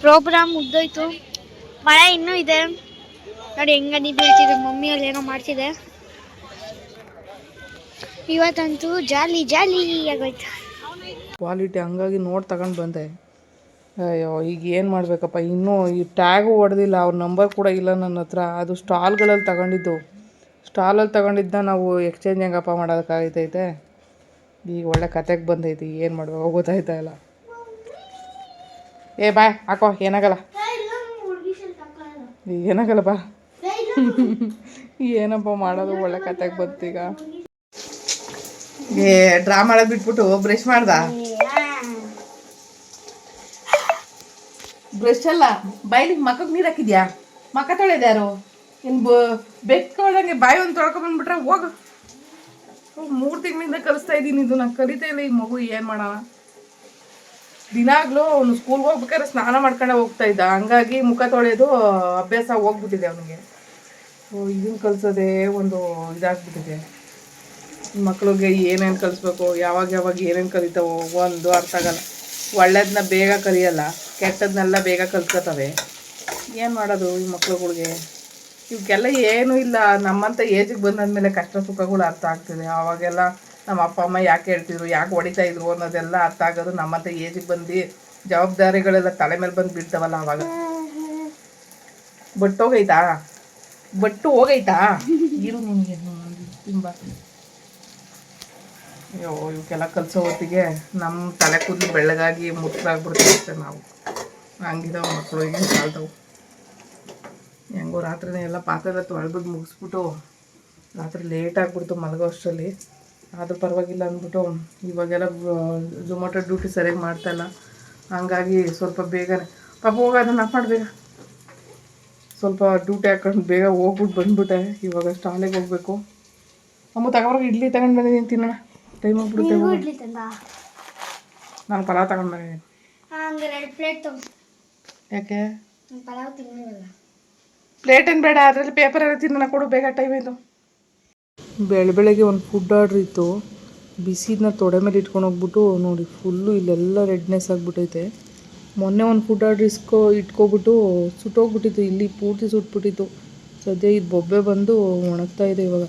Program ಮುಗ್ದೋಯ್ತು. ಮಳೆ ಇನ್ನೂ ಇದೆ. ನೋಡಿ ಹೆಂಗ ಬೀಳ್ತಿದೆ. ಮಮ್ಮಿ ಅಲ್ಲಿ ಏನೋ ಮಾಡ್ತಿದೆ. ಇವತ್ತಂತೂ ಜಾಲಿ ಜಾಲಿ ಆಗೋಯ್ತು. ಕ್ವಾಲಿಟಿ ಹಂಗಾಗಿ ನೋಡಿ ತಗೊಂಡು ಬಂದೆ. ಅಯ್ಯೋ, ಈಗ ಏನು ಮಾಡಬೇಕಪ್ಪ? ಇನ್ನೂ ಈ ಟ್ಯಾಗು ಹೊಡೆದಿಲ್ಲ. ಅವ್ರ ನಂಬರ್ ಕೂಡ ಇಲ್ಲ ನನ್ನ ಹತ್ರ. ಅದು ಸ್ಟಾಲ್ಗಳಲ್ಲಿ ತಗೊಂಡಿದ್ದು. ಸ್ಟಾಲಲ್ಲಿ ತಗೊಂಡಿದ್ದ ನಾವು ಎಕ್ಸ್ಚೇಂಜ್ ಹೆಂಗಪ್ಪ ಮಾಡೋದಕ್ಕಾಗೈತೈತೆ? ಈಗ ಒಳ್ಳೆ ಕತೆಗೆ ಬಂದೈತಿ. ಏನು ಮಾಡಬೇಕು? ಗೊತ್ತಾಯ್ತಾ ಇಲ್ಲ. ಏ ಬಾಯ್ ಹಾಕೋ ಏನಾಗಲ್ಲ. ಏನಾಗಲ್ಲ ಬಾ. ಏನಪ್ಪ ಮಾಡೋದು ಒಳ್ಳೆ ಕತೆಗೆ ಬಂತೀಗ ಏ ಡ್ರಾ ಮಾಡೋದು ಬಿಟ್ಬಿಟ್ಟು ಬ್ರಷ್ ಮಾಡ್ದ? ಬ್ರಷ್ ಅಲ್ಲ ಬಾಯಿಲಿ ಮಕ್ಕಕ್ಕೆ ನೀರು ಹಾಕಿದ್ಯಾ? ಮಕ್ಕ ತೊಳೆದ ಯಾರು? ಇನ್ನು ಬ ಬೆಕ್ಕೊಳಂಗೆ ಬಾಯಿ ಒಂದು ತೊಳ್ಕೊಂಬಂದ್ಬಿಟ್ರೆ ಹೋಗು. ಮೂರು ತಿಂಗಳಿಂದ ಕಲಿಸ್ತಾ ಇದ್ದೀನಿ ಇದು ನಾನು ಕಲಿತಾ ಇಲ್ಲ ಈ ಮಗು ಏನು ಮಾಡೋಣ ದಿನಾಗ್ಲೂ ಅವನು ಸ್ಕೂಲ್ಗೆ ಹೋಗ್ಬೇಕಾದ್ರೆ ಸ್ನಾನ ಮಾಡ್ಕೊಂಡೆ ಹೋಗ್ತಾ ಇದ್ದ. ಹಂಗಾಗಿ ಮುಖ ತೊಳೆಯೋದು ಅಭ್ಯಾಸ ಹೋಗ್ಬಿಟ್ಟಿದೆ ಅವನಿಗೆ. ಇದನ್ನ ಕಲಿಸೋದೇ ಒಂದು ಇದಾಗ್ಬಿಟ್ಟಿದೆ. ಮಕ್ಳಿಗೆ ಏನೇನು ಕಲಿಸ್ಬೇಕು, ಯಾವಾಗ ಯಾವಾಗ ಏನೇನು ಕಲಿತಾವೋ ಒಂದು ಅರ್ಥ ಆಗಲ್ಲ. ಒಳ್ಳೇದನ್ನ ಬೇಗ ಕಲಿಯಲ್ಲ ಕೆಟ್ಟದನ್ನೆಲ್ಲ ಬೇಗ ಕಲ್ತ್ಕೊತವೆ ಏನು ಮಾಡೋದು ಈ ಮಕ್ಳುಗಳಿಗೆ? ಇವಕ್ಕೆಲ್ಲ ಏನೂ ಇಲ್ಲ. ನಮ್ಮಂಥ ಏಜಿಗೆ ಬಂದಾದ್ಮೇಲೆ ಕಷ್ಟ ಸುಖಗಳು ಅರ್ಥ ಆಗ್ತಿದೆ. ಆವಾಗೆಲ್ಲ ನಮ್ಮ ಅಪ್ಪ, ಅಮ್ಮ ಯಾಕೆ ಹೇಳ್ತಿದ್ರು, ಯಾಕೆ ಹೊಡಿತಾ ಇದ್ರು ಅನ್ನೋದೆಲ್ಲ ಅರ್ಥ ಆಗೋದು ನಮ್ಮಂಥ ಏಜಿಗೆ ಬಂದು ಜವಾಬ್ದಾರಿಗಳೆಲ್ಲ ತಲೆ ಮೇಲೆ ಬಂದು ಬಿಡ್ತಾವಲ್ಲ ಅವಾಗ. ಬಟ್ಟು ಹೋಗೈತಾ? ಬಟ್ಟು ಹೋಗೈತಾ? ಇರು ನಿನಗೆ. ತುಂಬ. ಅಯ್ಯೋ, ಇವಕ್ಕೆಲ್ಲ ಕಲಿಸೋ ಹೊತ್ತಿಗೆ ನಮ್ಮ ತಲೆ ಕೂದಲು ಬೆಳ್ಳಗಾಗಿ ಮುಟ್ಟಾಗ್ಬಿಡ್ತೀವಿ ನಾವು. ಹಂಗಿದಾವ ಮಕ್ಕಳು ಈಗಿನ ಕಾಲ್ದವು ಹೆಂಗೋ ರಾತ್ರಿನೇ ಎಲ್ಲ ಪಾತ್ರೆ ಎಲ್ಲ ಮುಗಿಸ್ಬಿಟ್ಟು ರಾತ್ರಿ ಲೇಟ್ ಆಗಿಬಿಡ್ತು ಮಲಗೋ ಅಷ್ಟರಲ್ಲಿ. ಆದರೂ ಪರವಾಗಿಲ್ಲ ಅಂದ್ಬಿಟ್ಟು ಇವಾಗೆಲ್ಲ ಝೊಮ್ಯಾಟೊ ಡ್ಯೂಟಿ ಸರಿಯಾಗಿ ಮಾಡ್ತಾಯಿಲ್ಲ ಹಂಗಾಗಿ ಸ್ವಲ್ಪ ಬೇಗನೆ ಪಾಪ ಹೋಗ ಅದನ್ನು ಆಫ್ ಮಾಡಬೇಕ ಸ್ವಲ್ಪ ಡ್ಯೂಟಿ ಹಾಕೊಂಡು ಬೇಗ ಹೋಗ್ಬಿಟ್ಟು ಬಂದ್ಬಿಟ್ಟೆ. ಇವಾಗ ಸ್ಟಾಲಿಗೆ ಹೋಗಬೇಕು. ಅಮ್ಮ ತಗೊಂಡ್ರೆ ಇಡ್ಲಿ ತಗೊಂಡು ಬಂದಿದ್ದೀನಿ ತಿನ್ನೋಣ. ಟೈಮ್ ಹೋಗ್ಬಿಡುತ್ತೆ ನಾನು ಪಲಾವ್ ತಗೊಂಡು ಬಂದಿದ್ದೀನಿ. ಯಾಕೆ? ಪ್ಲೇಟ್ ಏನು ಬೇಡ ಅದರಲ್ಲಿ ಪೇಪರ್ ಎಲ್ಲ ತಿನ್ನೋಣ ಕೊಡು ಬೇಗ ಟೈಮ್ ಆಯಿತು. ಬೆಳ, ಬೆಳಗ್ಗೆ ಒಂದು ಫುಡ್ ಆರ್ಡ್ರ್ ಇತ್ತು. ಬಿಸಿದನ್ನ ತೊಡೆ ಮೇಲೆ ಇಟ್ಕೊಂಡು ಹೋಗ್ಬಿಟ್ಟು, ನೋಡಿ ಫುಲ್ಲು ಇಲ್ಲೆಲ್ಲ ರೆಡ್ನೆಸ್ ಆಗಿಬಿಟ್ಟೈತೆ. ಮೊನ್ನೆ ಒಂದು ಫುಡ್ ಆರ್ಡ್ರ್ ಇಸ್ಕೊ, ಇಟ್ಕೊಬಿಟ್ಟು ಸುಟ್ಟೋಗ್ಬಿಟ್ಟಿತ್ತು. ಇಲ್ಲಿ ಪೂರ್ತಿ ಸುಟ್ಬಿಟ್ಟಿತ್ತು. ಸದ್ಯ ಇದು ಬೊಬ್ಬೆ ಬಂದು ಒಣಗ್ತಾ ಇದೆ ಇವಾಗ.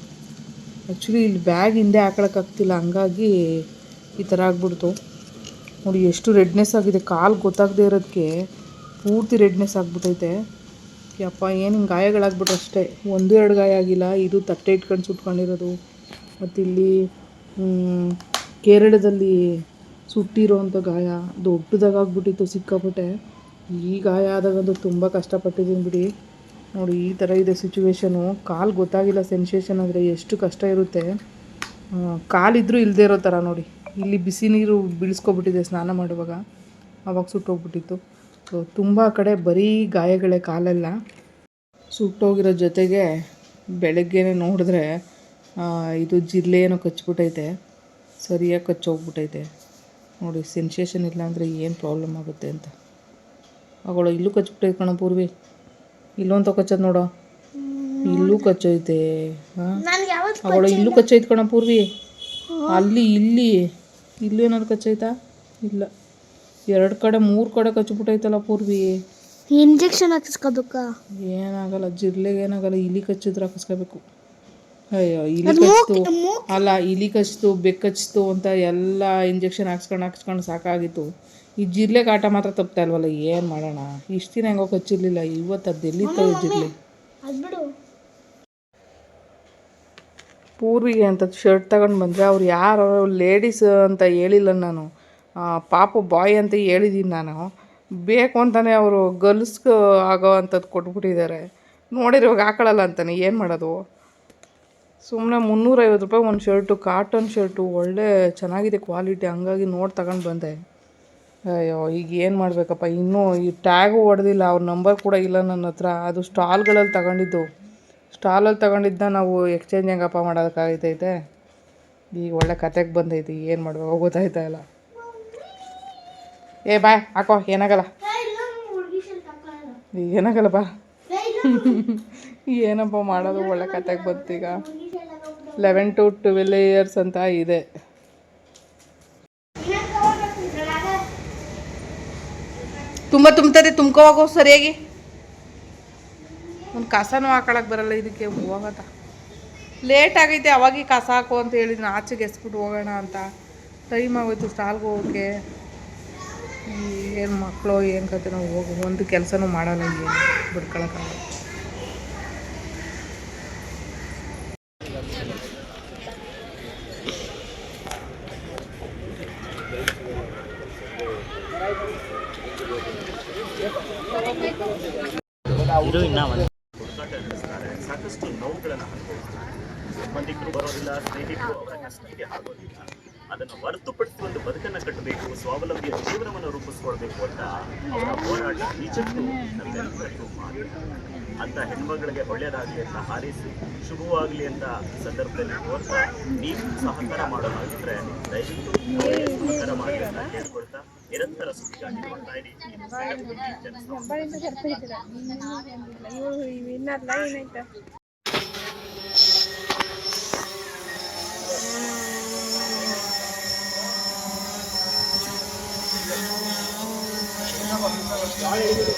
ಆ್ಯಕ್ಚುಲಿ ಇಲ್ಲಿ ಬ್ಯಾಗ್ ಹಿಂದೆ ಹಾಕೊಳಕ್ಕಾಗ್ತಿಲ್ಲ ಹಂಗಾಗಿ ಈ ಥರ ಆಗ್ಬಿಡ್ತು. ನೋಡಿ, ಎಷ್ಟು ರೆಡ್ನೆಸ್ ಆಗಿದೆ. ಕಾಲು ಗೊತ್ತಾಗದೇ ಇರೋದಕ್ಕೆ ಪೂರ್ತಿ ರೆಡ್ನೆಸ್ ಆಗಿಬಿಟ್ಟೈತೆ. ಯಪ್ಪ, ಏನು ಹಿಂಗೆ ಗಾಯಗಳಾಗ್ಬಿಟ್ರೆ ಅಷ್ಟೇ. ಒಂದು, ಎರಡು ಗಾಯ ಆಗಿಲ್ಲ. ಇದು ತಟ್ಟೆ ಇಟ್ಕೊಂಡು ಸುಟ್ಕೊಂಡಿರೋದು. ಮತ್ತು ಇಲ್ಲಿ ಕೇರಳದಲ್ಲಿ ಸುಟ್ಟಿರೋವಂಥ ಗಾಯ ದೊಡ್ಡದಾಗಾಗ್ಬಿಟ್ಟಿತ್ತು ಸಿಕ್ಕಾಪಟ್ಟೆ. ಈ ಗಾಯ ಆದಾಗಂತೂ ತುಂಬ ಕಷ್ಟಪಟ್ಟಿದ್ದೀನಿ ಬಿಡಿ. ನೋಡಿ, ಈ ಥರ ಇದೆ ಸಿಚುವೇಶನು. ಕಾಲು ಗೊತ್ತಾಗಿಲ್ಲ, ಸೆನ್ಸೇಷನ್ ಅಂದರೆ ಎಷ್ಟು ಕಷ್ಟ ಇರುತ್ತೆ. ಕಾಲಿದ್ರೂ ಇಲ್ಲದೇ ಇರೋ ಥರ ನೋಡಿ. ಇಲ್ಲಿ ಬಿಸಿ ನೀರು ಬೀಳಿಸ್ಕೊಬಿಟ್ಟಿದೆ ಸ್ನಾನ ಮಾಡುವಾಗ. ಆವಾಗ ಸುಟ್ಟೋಗ್ಬಿಟ್ಟಿತ್ತು. ಸೊ ತುಂಬ ಕಡೆ ಬರೀ ಗಾಯಗಳೇ ಕಾಲೆಲ್ಲ. ಸುಟ್ಟೋಗಿರೋ ಜೊತೆಗೆ ಬೆಳಗ್ಗೆನೆ ನೋಡಿದ್ರೆ ಇದು ಜಿಲ್ಲೆ ಏನೋ ಕಚ್ಚಿಬಿಟ್ಟೈತೆ ಸರಿಯಾಗಿ ಕಚ್ಚೋಗ್ಬಿಟ್ಟೈತೆ ನೋಡಿ ಸೆನ್ಸೇಷನ್ ಇಲ್ಲ ಅಂದರೆ ಏನು ಪ್ರಾಬ್ಲಮ್ ಆಗುತ್ತೆ ಅಂತ. ಅವಳು ಇಲ್ಲೂ ಕಚ್ಚಿಬಿಟ್ಟೈತೆ ಕಣ ಪೂರ್ವಿ. ಇಲ್ಲೊಂದು ಕಚ್ಚೋದು ನೋಡೋ. ಇಲ್ಲೂ ಕಚ್ಚೋಯ್ತೆ. ಅವಳು ಇಲ್ಲೂ ಕಚ್ಚೋಯ್ತು ಕಣ ಪೂರ್ವಿ. ಅಲ್ಲಿ ಇಲ್ಲಿ. ಇಲ್ಲೂ ಏನಾದ್ರು ಕಚ್ಚೈತಾ ಇಲ್ಲ. ಎರಡು ಕಡೆ ಮೂರು ಕಡೆ ಕಚ್ಚಿಬಿಟ್ಟೈತಲ್ಲ ಪೂರ್ವಿ. ಇಂಜೆಕ್ಷನ್ ಹಾಕಿಸ್ಕೋಬೇಕ ಏನಾಗಲ್ಲ ಜಿರ್ಲೆಗೆ ಏನಾಗಲ್ಲ ಇಲಿ ಕಚ್ಚಿದ್ರೆ ಹಾಕಿಸ್ಕೋಬೇಕು. ಅಯ್ಯೋ ಇಲಿ ಕಚ್ಚಿತು. ಅಲ್ಲ ಇಲಿ ಕಚ್ಚಿತು ಬೆಕ್ಕು ಕಚ್ತು ಅಂತ ಎಲ್ಲ ಇಂಜೆಕ್ಷನ್ ಹಾಕ್ಸ್ಕೊಂಡು ಹಾಕ್ಸ್ಕೊಂಡು ಸಾಕಾಗಿತ್ತು. ಈ ಜಿರ್ಲೆ ಕಾಟ ಮಾತ್ರ ತಪ್ತಾ ಇಲ್ವಲ್ಲ ಏನು ಮಾಡೋಣ? ಇಷ್ಟು ದಿನ ಹೆಂಗೋ ಕಚ್ಚಿರ್ಲಿಲ್ಲ ಇವತ್ತು ಅದು ಎಲ್ಲಿತ್ತು ಜಿರ್ಲೆ. ಪೂರ್ವಿಗೆ ಅಂತ ಶರ್ಟ್ ತಗೊಂಡು ಬಂದರೆ ಅವ್ರು ಯಾರು ಲೇಡೀಸ್ ಅಂತ ಹೇಳಿಲ್ಲ ನಾನು. ಪಾಪು ಬಾಯ್ ಅಂತ ಹೇಳಿದ್ದೀನಿ ನಾನು. ಬೇಕು ಅಂತಲೇ ಅವರು ಗರ್ಲ್ಸ್ಗೆ ಆಗೋ ಅಂಥದ್ದು ಕೊಟ್ಬಿಟ್ಟಿದ್ದಾರೆ ಇವಾಗ ಹಾಕೊಳ್ಳಲ್ಲ ಅಂತಾನೆ, ಏನು ಮಾಡೋದು? ಸುಮ್ಮನೆ ಮುನ್ನೂರೈವತ್ತು ರೂಪಾಯಿ ಒಂದು ಶರ್ಟು ಕಾಟನ್ ಶರ್ಟು ಒಳ್ಳೆ ಚೆನ್ನಾಗಿದೆ ಕ್ವಾಲಿಟಿ ಹಂಗಾಗಿ ನೋಡಿ ತಗೊಂಡು ಬಂದೆ. ಅಯ್ಯೋ, ಈಗ ಏನು ಮಾಡಬೇಕಪ್ಪ? ಇನ್ನೂ ಈ ಟ್ಯಾಗು ಹೊಡೆದಿಲ್ಲ, ಅವ್ರ ನಂಬರ್ ಕೂಡ ಇಲ್ಲ ನನ್ನ ಹತ್ರ. ಅದು ಸ್ಟಾಲ್ಗಳಲ್ಲಿ ತಗೊಂಡಿದ್ದು. ಸ್ಟಾಲಲ್ಲಿ ತಗೊಂಡಿದ್ದ ನಾವು ಎಕ್ಸ್ಚೇಂಜ್ ಹೆಂಗಪ್ಪ ಮಾಡೋದಕ್ಕಾಗೈತೈತೆ? ಈಗ ಒಳ್ಳೆ ಕತೆಗೆ ಬಂದೈತಿ, ಏನು ಮಾಡಬೇಕು? ಗೊತ್ತಾಯ್ತಾ ಇಲ್ಲ. ಏ, ಬಾಯ್, ಹಾಕೋ, ಏನಾಗಲ್ಲ. ಏನಾಗಲ್ಲ ಬಾ. ಏನಪ್ಪ ಮಾಡೋದು, ಒಳ್ಳೆ ಕತೆಗೆ ಬಂತೀಗ. ಲೆವೆನ್ ಟು ಟ್ವೆಲ್ ಇಯರ್ಸ್ ಅಂತ ಇದೆ. ತುಂಬ ತುಂಬ್ತದೆ ತುಂಬ್ಕೊ ಹೋಗೋ ಸರಿಯಾಗಿ. ಒಂದು ಕಸನೂ ಹಾಕೊಳಕ್ಕೆ ಬರಲ್ಲ, ಇದಕ್ಕೆ ಹೋಗತ್ತ ಲೇಟ್ ಆಗೈತೆ, ಅವಾಗಿ ಕಸ ಹಾಕು ಅಂತ ಹೇಳಿದ್ನ, ಆಚೆಗೆ ಎಸ್ಬಿಟ್ಟು ಹೋಗೋಣ ಅಂತ. ಟೈಮ್ ಆಗೋಯ್ತು ಸ್ಟಾಲ್ಗೆ ಹೋಗೋಕ್ಕೆ ಏನು ಮಕ್ಕಳು ಏನು ಕತೆ ನಾವು ಹೋಗೋ ಒಂದು ಕೆಲಸನೂ ಮಾಡಲ್ಲ ಏನು ಬಿಡ್ಕೊಳಕ್ಕಾಗಲ್ಲ ಇದು ಇನ್ನ ಒಂದು ಹುಡುಕಾಟ ನಡೆಸ್ತಾರೆ ಸಾಕಷ್ಟು ನೋವುಗಳನ್ನು ಅನುಭವಿಸ್ತಾರೆ ಸಂಬಂಧಿಕರು ಬರೋದಿಲ್ಲ ಆಗೋದಿಲ್ಲ. ಅದನ್ನು ಹೊರತುಪಡಿಸಿ ಒಂದು ಬದುಕನ್ನು ಕಟ್ಟಬೇಕು ಸ್ವಾವಲಂಬಿಯ ಜೀವನವನ್ನು ರೂಪಿಸ್ಕೊಳ್ಬೇಕು ಅಂತ ಅವರ ಹೋರಾಟ ನಿಜಕ್ಕೂ ನಮ್ಮೆಲ್ಲರಿಗೂ ಮಾದರಿ ಅಂತ ಹೆಣ್ಮಗಳಿಗೆ ಒಳ್ಳೆಯದಾಗಲಿ ಅಂತ ಹಾರೈಸಿ ಶುಭವಾಗಲಿ ಅಂತ ಸಂದರ್ಭದಲ್ಲಿ ಕೋರ್ತಾ ನೀವು ಸಹಕಾರ ಮಾಡೋದಾಗಿದ್ರೆ ದಯವಿಟ್ಟು ಸಹಕಾರ ಮಾಡಿ ಅಂತ ಕೇಳ್ಕೊಳ್ತಾ ನಿರಂತರ ಸುದ್ದಿಗಾಗಿ ನೋಡ್ತಾ ಇರಿ. Michael.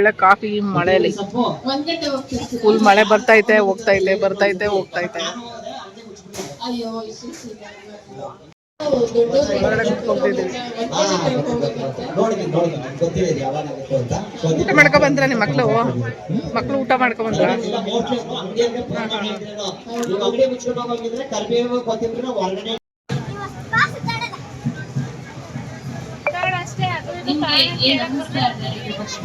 ಒಳ್ಳೆ ಕಾಫಿ ಮಳೆಯಲ್ಲಿ ಫುಲ್ ಮಳೆ ಬರ್ತೈತೆ ಹೋಗ್ತೈತೆ ಬರ್ತೈತೆ ಹೋಗ್ತೈತೆ ಹೋಗ್ತಾ ಐತೆ ಊಟ ಮಾಡ್ಕೊ ಬಂದ್ರ ನಿಮ್ಮ ಮಕ್ಳು? ಮಕ್ಳು ಊಟ ಮಾಡ್ಕೊ ಬಂದ್ರ? ನಿಮ್ಗೆ ಏನ್ ಅನ್ನಿಸ್ತಾ ಇದೆ ಈ ಬಗ್ಗೆ?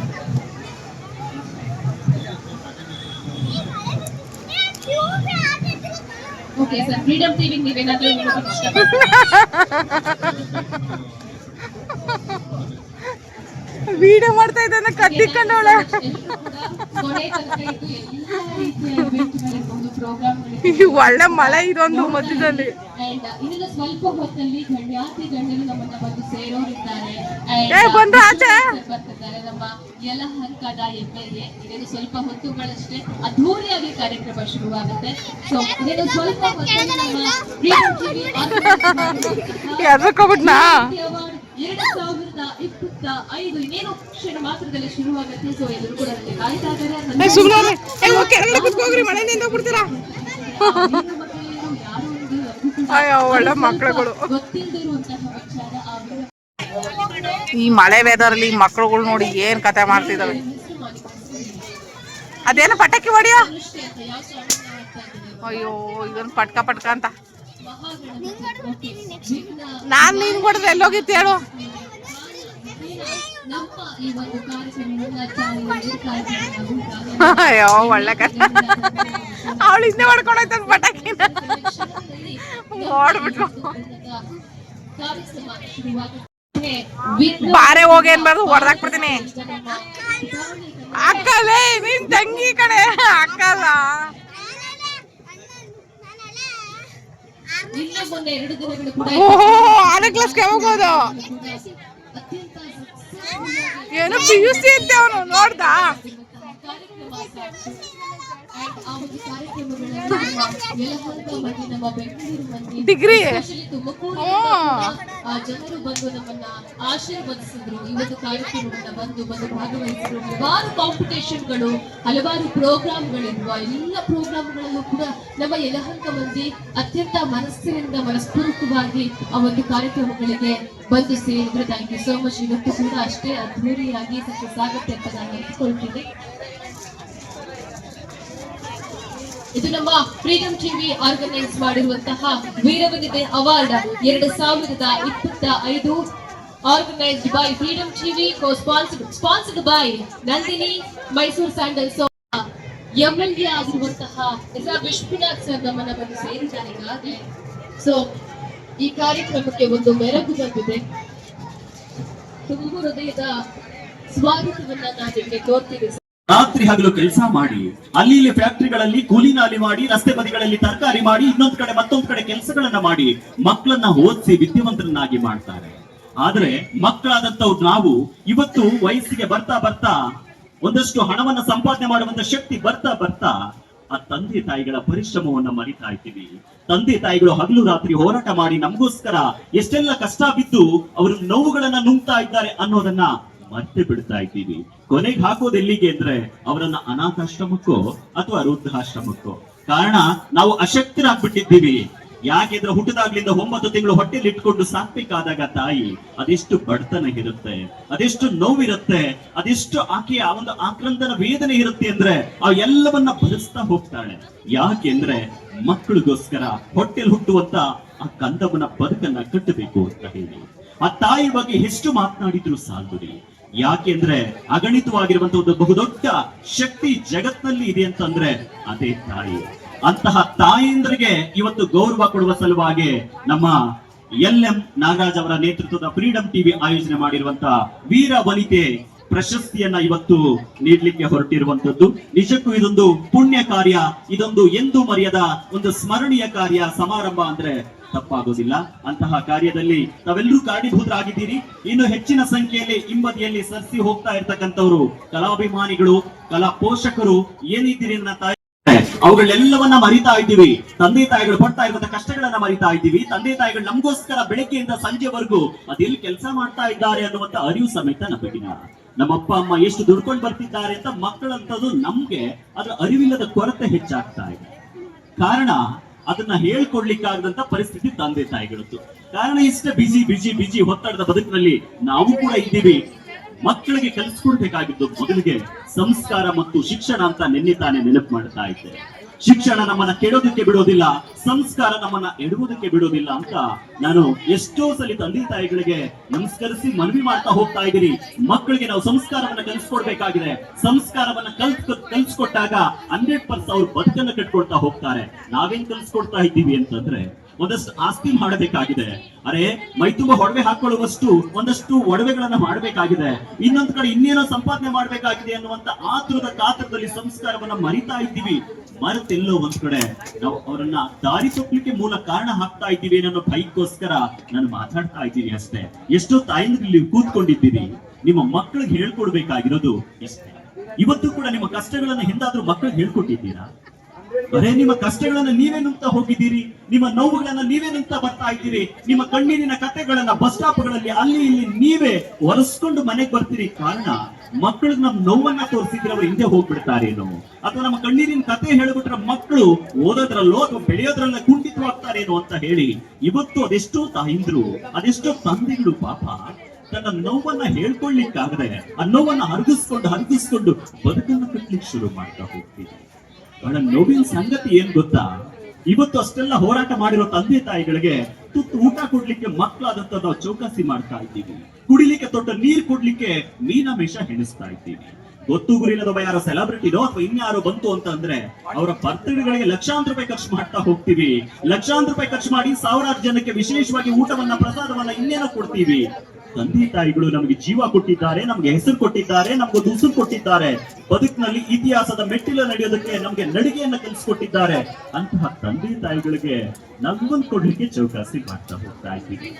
ಓಕೆ ಸರ್ ಫ್ರೀಡಮ್ ಟಿವಿ ನೀವೇನಾದ್ರೂ? ವಿಡಿಯೋ ಮಾಡ್ತಾ ಇದ್ದಾನೆ ಕದ್ದಿಕೊಂಡವಳೆ ಒಳ್ಳೆ ಮಳೆ ಇದೊಂದು ಮಧ್ಯದಲ್ಲಿ. ಸ್ವಲ್ಪ ಹೊತ್ತಲ್ಲಿ ಗಣ್ಯಾತಿ ಗಣ್ಯರು ನಮ್ಮನ್ನ ಬಂದು ಸೇರೋರಿದ್ದಾರೆ. ಏ, ಬಂದ್ರು ಆಚೆ? ಬರ್ತಿದ್ದಾರೆ. ಯಲಹಂಕದ ಎಂ ಎಲ್ ಎ ಇನ್ನೇನು ಸ್ವಲ್ಪ ಹೊತ್ತುಗಳಷ್ಟೇ ಅದ್ಧೂರಿಯಾಗಿ ಕಾರ್ಯಕ್ರಮ ಶುರುವಾಗುತ್ತೆ. ಸೊ ಇದನ್ನು ಸ್ವಲ್ಪ ಎರಡು ಸಾವಿರದ ಇಪ್ಪತ್ತ ಐದು ಇನ್ನೇನು ಕ್ಷಣ ಮಾತ್ರದಲ್ಲಿ ಶುರುವಾಗುತ್ತೆ. ಸೊ ಎಲ್ಲರೂ ಕೂಡ ಕಾಯ್ತಾ ಇದ್ದಾರೆ. ಮಕ್ಕಳುಗಳು. ಗೊತ್ತಿಲ್ಲದಿರುವಂತಹ ಕುತ್ಕೋಗ್ರಿ ಈ ಮಳೆ ವೆದರ್ಲಿ ಮಕ್ಳುಗಳು ನೋಡಿ ಏನ್ ಕತೆ ಮಾಡ್ತಿದ್ದಾವೆ ಅದೇನು ಪಟಾಕಿ ಹೊಡಿಯೋ? ಅಯ್ಯೋ ಇದನ್ನು ಪಟ್ಕ ಪಟ್ಕ ಅಂತ. ನಾನು ನೀನು ಹೊಡೆದ್ರೆ ಎಲ್ಲೋಗಿತ್ತು ಹೇಳು. ಅಯ್ಯೋ, ಒಳ್ಳೆ ಕತೆ ಅವಳು ಹಿಂದೆ ಹೊಡ್ಕೊಂಡೋಯ್ತದ ಪಟಾಕಿನ. ಓಡ್ಬಿಟ್ಲು. ಕಾರ್ಯಕ್ರಮ ಹೋಗಿ ಏನ್ ಬಾರೆ ಅನ್ಬಾರ್ದು ಹೊಡೆದಾಕ್ಬಿಡ್ತೀನಿ ಅಕ್ಕಲೇ, ನಿನ್ ತಂಗಿ ಕಡೆ ಅಕ್ಕಲ್ಲ. ಆರನೇ ಕ್ಲಾಸ್ಗೆ ಹೋಗೋದು ಏನೋ ಪಿ ಯು ಸಿ ಅಂತೆ ಅವನು, ನೋಡ್ದ? ಆ ಒಂದು ಕಾರ್ಯಕ್ರಮಗಳಲ್ಲಿ ನಮ್ಮ ಯಲಹಂಕ ಮಂದಿ ನಮ್ಮ ಬೆಂಗಳೂರು ಡಿಗ್ರಿ ಜನರು ಬಂದು ನಮ್ಮನ್ನ ಆಶೀರ್ವದಿಸಿದ್ರು. ಈ ಒಂದು ಕಾರ್ಯಕ್ರಮವನ್ನ ಬಂದು ಬಂದು ಭಾಗವಹಿಸಿದ್ರು. ಹಲವಾರು ಕಾಂಪಿಟೇಷನ್ಗಳು ಹಲವಾರು ಪ್ರೋಗ್ರಾಮ್ಗಳಿರುವ ಎಲ್ಲ ಪ್ರೋಗ್ರಾಮ್ಗಳಲ್ಲೂ ಕೂಡ ನಮ್ಮ ಯಲಹಂಕ ಮಂದಿ ಅತ್ಯಂತ ಮನಸ್ಸಿನಿಂದ ಮನಸ್ಪೂರ್ತವಾಗಿ ಆ ಒಂದು ಕಾರ್ಯಕ್ರಮಗಳಿಗೆ ಬಂದು ಸೇರಿದ್ರು. ಥ್ಯಾಂಕ್ ಯು ಸೋ ಮಚ್ ಇವತ್ತು ಕೂಡ ಅಷ್ಟೇ ಅದ್ಧೂರಿಯಾಗಿ ಸಕ್ಸಸ್ ಆಗುತ್ತೆ ಅಂತ ನಾನು ಇದು ನಮ್ಮ ಫ್ರೀಡಮ್ ಟಿವಿ ಆರ್ಗನೈಸ್ ಮಾಡಿರುವಂತಹ ವೀರವನಿತೆ ಅವಾರ್ಡ್ ಎರಡು ಸಾವಿರದ ಇಪ್ಪತ್ತ ಐದು organised by Freedom TV co sponsored sponsored by Nandini Mysuru sandal M L A ಆಗಿರುವಂತಹ ಎಸ್ ಆರ್ ವಿಶ್ವನಾಥ್ ಸರ್ ನಮ್ಮನ್ನ ಬಂದು ಸೇರಿದ್ದಾರೆ ಸೊ ಈ ಕಾರ್ಯಕ್ರಮಕ್ಕೆ ಒಂದು ಮೆರಗು ಬಂದಿದೆ. ತುಂಬ ಹೃದಯದ ಸ್ವಾಗತವನ್ನ ನಾನು ನಿಮಗೆ ತೋರ್ತೀನಿ ರಾತ್ರಿ ಹಗಲು ಕೆಲಸ ಮಾಡಿ ಅಲ್ಲಿ ಇಲ್ಲಿ ಫ್ಯಾಕ್ಟರಿಗಳಲ್ಲಿ ಕೂಲಿ ನಾಲಿ ಮಾಡಿ, ರಸ್ತೆ ಬದಿಗಳಲ್ಲಿ ತರಕಾರಿ ಮಾಡಿ, ಇನ್ನೊಂದ್ ಕಡೆ ಮತ್ತೊಂದ್ ಕಡೆ ಕೆಲಸಗಳನ್ನ ಮಾಡಿ ಮಕ್ಕಳನ್ನ ಓದಿಸಿ ವಿದ್ಯಾವಂತರನ್ನಾಗಿ ಮಾಡ್ತಾರೆ. ಆದ್ರೆ ಮಕ್ಕಳಾದಂತವ್ರು ನಾವು ಇವತ್ತು ವಯಸ್ಸಿಗೆ ಬರ್ತಾ ಬರ್ತಾ ಒಂದಷ್ಟು ಹಣವನ್ನ ಸಂಪಾದನೆ ಮಾಡುವಂತ ಶಕ್ತಿ ಬರ್ತಾ ಬರ್ತಾ ಆ ತಂದೆ ತಾಯಿಗಳ ಪರಿಶ್ರಮವನ್ನ ಮರಿತಾ ಇದ್ದೀವಿ. ತಂದೆ ತಾಯಿಗಳು ಹಗಲು ರಾತ್ರಿ ಹೋರಾಟ ಮಾಡಿ ನಮಗೋಸ್ಕರ ಎಷ್ಟೆಲ್ಲ ಕಷ್ಟ ಬಿದ್ದು ಅವರು ನೋವುಗಳನ್ನ ನುಂಗ್ತಾ ಇದ್ದಾರೆ ಅನ್ನೋದನ್ನ ಮತ್ತೆ ಬಿಡ್ತಾ ಇದ್ದೀವಿ. ಕೊನೆಗೆ ಹಾಕೋದು ಎಲ್ಲಿಗೆ ಅಂದ್ರೆ ಅವರನ್ನ ಅನಾಥಾಶ್ರಮಕ್ಕೋ ಅಥವಾ ವೃದ್ಧಾಶ್ರಮಕ್ಕೋ. ಕಾರಣ, ನಾವು ಅಶಕ್ತರಾಗ್ಬಿಟ್ಟಿದ್ದೀವಿ. ಯಾಕೆಂದ್ರೆ ಹುಟ್ಟದಾಗ್ಲಿಂದ ಒಂಬತ್ತು ತಿಂಗಳು ಹೊಟ್ಟೆಲಿ ಇಟ್ಕೊಂಡು ಸಾಕ್ಬೇಕಾದಾಗ ತಾಯಿ, ಅದೆಷ್ಟು ಬಡತನ ಇರುತ್ತೆ, ಅದೆಷ್ಟು ನೋವಿರುತ್ತೆ, ಅದೆಷ್ಟು ಆಕೆಯ ಒಂದು ಆಕ್ರಂದನ ವೇದನೆ ಇರುತ್ತೆ ಅಂದ್ರೆ ಆ ಎಲ್ಲವನ್ನ ಭರಿಸ್ತಾ ಹೋಗ್ತಾಳೆ. ಯಾಕೆಂದ್ರೆ ಮಕ್ಕಳಿಗೋಸ್ಕರ ಹೊಟ್ಟೆಲ್ ಹುಟ್ಟುವಂತ ಆ ಕಂದವನ ಬದುಕನ್ನ ಕಟ್ಟಬೇಕು ಅಂತ ಹೇಳಿ. ಆ ತಾಯಿ ಬಗ್ಗೆ ಎಷ್ಟು ಮಾತನಾಡಿದ್ರು ಸಾಲ್ದುರಿ ಯಾಕೆಂದ್ರೆ ಅಗಣಿತವಾಗಿರುವಂತಹ ಒಂದು ಬಹುದೊಡ್ಡ ಶಕ್ತಿ ಜಗತ್ತಿನಲ್ಲಿ ಇದೆ ಅಂತಂದ್ರೆ ಅದೇ ತಾಯಿ. ಅಂತಹ ತಾಯಂದ್ರಿಗೆ ಇವತ್ತು ಗೌರವ ಕೊಡುವ ಸಲುವಾಗಿ ನಮ್ಮ ಎಲ್ ಎಂ ನಾಗರಾಜ್ ಅವರ ನೇತೃತ್ವದ ಫ್ರೀಡಂ ಟಿವಿ ಆಯೋಜನೆ ಮಾಡಿರುವಂತಹ ವೀರ ವನಿತೆ ಪ್ರಶಸ್ತಿಯನ್ನ ಇವತ್ತು ನೀಡಲಿಕ್ಕೆ ಹೊರಟಿರುವಂತದ್ದು. ನಿಜಕ್ಕೂ ಇದೊಂದು ಪುಣ್ಯ ಕಾರ್ಯ, ಇದೊಂದು ಎಂದು ಮರೆಯದ ಒಂದು ಸ್ಮರಣೀಯ ಕಾರ್ಯ, ಸಮಾರಂಭ ಅಂದ್ರೆ ತಪ್ಪಾಗೋದಿಲ್ಲ ಅಂತಹ ಕಾರ್ಯದಲ್ಲಿ ತಾವೆಲ್ಲರೂ ಕಾರಣೀಭೂತರಾಗಿದ್ದೀರಿ. ಇನ್ನು ಹೆಚ್ಚಿನ ಸಂಖ್ಯೆಯಲ್ಲಿ ಹಿಂಬದಿಯಲ್ಲಿ ಸರಿಸಿ ಹೋಗ್ತಾ ಇರ್ತಕ್ಕಂಥವ್ರು ಕಲಾಭಿಮಾನಿಗಳು, ಕಲಾ ಪೋಷಕರು ಏನಿದ್ದೀರಿ ನನ್ನ ತಾಯಿ. ಅವುಗಳೆಲ್ಲವನ್ನ ಮರಿತಾ ಇದ್ದೀವಿ. ತಂದೆ ತಾಯಿಗಳು ಪಡ್ತಾ ಇರುವಂತ ಕಷ್ಟಗಳನ್ನ ಮರಿತಾ ಇದ್ದೀವಿ. ತಂದೆ ತಾಯಿಗಳು ನಮಗೋಸ್ಕರ ಬೆಳಗ್ಗೆಯಿಂದ ಸಂಜೆವರೆಗೂ ಅದೆಲ್ಲಿ ಕೆಲಸ ಮಾಡ್ತಾ ಇದ್ದಾರೆ ಅನ್ನುವಂತ ಅರಿವು ಸಮೇತ ನಮಗಿನ ನಮ್ಮ ಅಪ್ಪ ಅಮ್ಮ ಎಷ್ಟು ದುಡ್ಕೊಂಡು ಬರ್ತಿದ್ದಾರೆ ಅಂತ ಮಕ್ಕಳಂತದ್ದು ನಮ್ಗೆ ಅದರ ಅರಿವಿಲ್ಲದ ಕೊರತೆ ಹೆಚ್ಚಾಗ್ತಾ ಇದೆ. ಕಾರಣ ಅದನ್ನ ಹೇಳ್ಕೊಡ್ಲಿಕ್ಕಾಗದಂತ ಪರಿಸ್ಥಿತಿ ತಂದೆ ತಾಯಿಗಳದ್ದು. ಕಾರಣ ಇಷ್ಟ ಬಿಜಿ ಬಿಜಿ ಬಿಜಿ ಒತ್ತಡದ ಬದುಕಿನಲ್ಲಿ ನಾವು ಕೂಡ ಇದ್ದೀವಿ. ಮಕ್ಕಳಿಗೆ ಕಲಿಸ್ಕೊಡ್ಬೇಕಾಗಿದ್ದು ಮೊದಲಿಗೆ ಸಂಸ್ಕಾರ ಮತ್ತು ಶಿಕ್ಷಣ ಅಂತ ನಿನ್ನೆ ತಾನೇ ನೆನಪು ಮಾಡ್ತಾ ಇದ್ದೆ ಶಿಕ್ಷಣ ನಮ್ಮನ್ನ ಕೆಡೋದಕ್ಕೆ ಬಿಡೋದಿಲ್ಲ, ಸಂಸ್ಕಾರ ನಮ್ಮನ್ನ ಎಡುವುದಕ್ಕೆ ಬಿಡೋದಿಲ್ಲ ಅಂತ ನಾನು ಎಷ್ಟೋ ಸಲ ತಂದೆ ತಾಯಿಗಳಿಗೆ ನಮಸ್ಕರಿಸಿ ಮನವಿ ಮಾಡ್ತಾ ಹೋಗ್ತಾ ಇದ್ದೀರಿ ಮಕ್ಕಳಿಗೆ ನಾವು ಸಂಸ್ಕಾರವನ್ನ ಕಲಿಸ್ಕೊಡ್ಬೇಕಾಗಿದೆ. ಸಂಸ್ಕಾರವನ್ನ ಕಲ್ಸ್ ಕಲ್ಸ್ಕೊಟ್ಟಾಗ ಹಂಡ್ರೆಡ್ ಪರ್ಸೆಂಟ್ ಅವ್ರ ಬದುಕನ್ನ ಕಟ್ಕೊಳ್ತಾ ಹೋಗ್ತಾರೆ. ನಾವೇನ್ ಕಲ್ಸ್ಕೊಡ್ತಾ ಇದ್ದೀವಿ ಅಂತಂದ್ರೆ ಒಂದಷ್ಟು ಆಸ್ತಿ ಮಾಡಬೇಕಾಗಿದೆ. ಅರೆ, ಮೈ ತುಂಬ ಒಡವೆ ಹಾಕೊಳ್ಳುವಷ್ಟು ಒಂದಷ್ಟು ಒಡವೆಗಳನ್ನ ಮಾಡಬೇಕಾಗಿದೆ. ಇನ್ನೊಂದು ಕಡೆ ಇನ್ನೇನೋ ಸಂಪಾದನೆ ಮಾಡಬೇಕಾಗಿದೆ ಅನ್ನುವಂತ ಆತುರದ ಕಾತರದಲ್ಲಿ ಸಂಸ್ಕಾರವನ್ನ ಮರಿತಾ ಇದ್ದೀವಿ. ಮರೆತೆಲ್ಲೋ ಒಂದ್ ಕಡೆ, ನಾವು ಅವರನ್ನ ದಾರಿ ತಪ್ಪಲಿಕ್ಕೆ ಮೂಲ ಕಾರಣ ಹಾಕ್ತಾ ಇದ್ದೀವಿ ಅನ್ನೋ ಭಯಕ್ಕೋಸ್ಕರ ನಾನು ಮಾತಾಡ್ತಾ ಇದ್ದೀನಿ ಅಷ್ಟೇ. ಎಷ್ಟೋ ತಾಯಿಂದ್ರಲ್ಲಿ ಕೂತ್ಕೊಂಡಿದ್ದೀರಿ, ನಿಮ್ಮ ಮಕ್ಕಳಿಗೆ ಹೇಳ್ಕೊಡ್ಬೇಕಾಗಿರೋದು ಎಷ್ಟೇ ಇವತ್ತು ಕೂಡ ನಿಮ್ಮ ಕಷ್ಟಗಳನ್ನ ಹಿಂದಾದ್ರೂ ಮಕ್ಕಳಿಗೆ ಹೇಳ್ಕೊಟ್ಟಿದ್ದೀರಾ? ಬರೇ ನಿಮ್ಮ ಕಷ್ಟಗಳನ್ನ ನೀವೇ ನುಗ್ತಾ ಹೋಗಿದ್ದೀರಿ. ನಿಮ್ಮ ನೋವುಗಳನ್ನ ನೀವೇ ನುಗ್ತಾ ಬರ್ತಾ ಇದ್ದೀರಿ. ನಿಮ್ಮ ಕಣ್ಣೀರಿನ ಕತೆಗಳನ್ನ ಬಸ್ ಸ್ಟಾಪ್ಗಳಲ್ಲಿ ಅಲ್ಲಿ ಇಲ್ಲಿ ನೀವೇ ಒರೆಸ್ಕೊಂಡು ಮನೆಗೆ ಬರ್ತೀರಿ. ಕಾರಣ ಮಕ್ಕಳಿಗೆ ನಮ್ ನೋವನ್ನ ತೋರಿಸಿದ್ರೆ ಅವ್ರು ಹಿಂದೆ ಹೋಗ್ಬಿಡ್ತಾರೇನೋ ಅಥವಾ ನಮ್ಮ ಕಣ್ಣೀರಿನ ಕತೆ ಹೇಳ್ಬಿಟ್ರೆ ಮಕ್ಕಳು ಓದೋದ್ರಲ್ಲೋ ಅಥವಾ ಬೆಳೆಯೋದ್ರಲ್ಲ ಕುಂಠಿತವಾಗ್ತಾರೇನೋ ಅಂತ ಹೇಳಿ, ಇವತ್ತು ಅದೆಷ್ಟೋ ತಾಯಿಂದ್ರು, ಅದೆಷ್ಟೋ ತಂದೆಗಳು ಪಾಪ ತನ್ನ ನೋವನ್ನ ಹೇಳ್ಕೊಳ್ಲಿಕ್ಕಾಗದೆ ಆ ನೋವನ್ನ ಹರಗಿಸ್ಕೊಂಡು ಹರಗಿಸ್ಕೊಂಡು ಬದುಕನ್ನು ಕಟ್ಲಿಕ್ಕೆ ಶುರು ಮಾಡ್ತಾ ಹೋಗ್ತೀವಿ ಬಹಳ ನೋವಿನ ಸಂಗತಿ ಏನ್ ಗೊತ್ತಾ? ಇವತ್ತು ಅಷ್ಟೆಲ್ಲ ಹೋರಾಟ ಮಾಡಿರೋ ತಂದೆ ತಾಯಿಗಳಿಗೆ ತುತ್ತು ಊಟ ಕೊಡ್ಲಿಕ್ಕೆ ಮಕ್ಕಳಾದಂತ ನಾವು ಚೌಕಾಸಿ ಮಾಡ್ತಾ ಇದ್ದೀವಿ. ಕುಡಿಲಿಕ್ಕೆ ದೊಡ್ಡ ನೀರ್ ಕೊಡ್ಲಿಕ್ಕೆ ಮೀನಮೇಷ ಹೆಣಿಸ್ತಾ ಇದ್ದೀವಿ. ಗೊತ್ತು ಗುರಿಲ್ಲದ ಯಾರೋ ಸೆಲೆಬ್ರಿಟಿನೋ ಅಥವಾ ಇನ್ಯಾರೋ ಬಂತು ಅಂತ ಅಂದ್ರೆ ಅವರ ಬರ್ತಡೆಗಳಿಗೆ ಲಕ್ಷಾಂತರ ರೂಪಾಯಿ ಖರ್ಚು ಮಾಡ್ತಾ ಹೋಗ್ತೀವಿ. ಲಕ್ಷಾಂತರ ರೂಪಾಯಿ ಖರ್ಚು ಮಾಡಿ ಸಾವಿರಾರು ಜನಕ್ಕೆ ವಿಶೇಷವಾಗಿ ಊಟವನ್ನ ಪ್ರಸಾದವನ್ನ ಇನ್ನೇನೋ ಕೊಡ್ತೀವಿ. ತಂದೆ ತಾಯಿಗಳು ನಮಗೆ ಜೀವ ಕೊಟ್ಟಿದ್ದಾರೆ, ನಮಗೆ ಹೆಸರು ಕೊಟ್ಟಿದ್ದಾರೆ, ನಮ್ಗೊಂದು ಉಸಿರು ಕೊಟ್ಟಿದ್ದಾರೆ. ಬದುಕಿನಲ್ಲಿ ಇತಿಹಾಸದ ಮೆಟ್ಟಿಲು ನಡೆಯೋದಕ್ಕೆ ನಮಗೆ ನಡಿಗೆಯನ್ನ ಕಲಿಸ್ಕೊಟ್ಟಿದ್ದಾರೆ. ಅಂತಹ ತಂದೆ ತಾಯಿಗಳಿಗೆ ನಮ್ಗೊಂದು ಕೊಡ್ಲಿಕ್ಕೆ ಚೌಕಾಸಿ ಮಾಡ್ತಾ ಹೋಗ್ತಾ ಇದ್ದೀವಿ.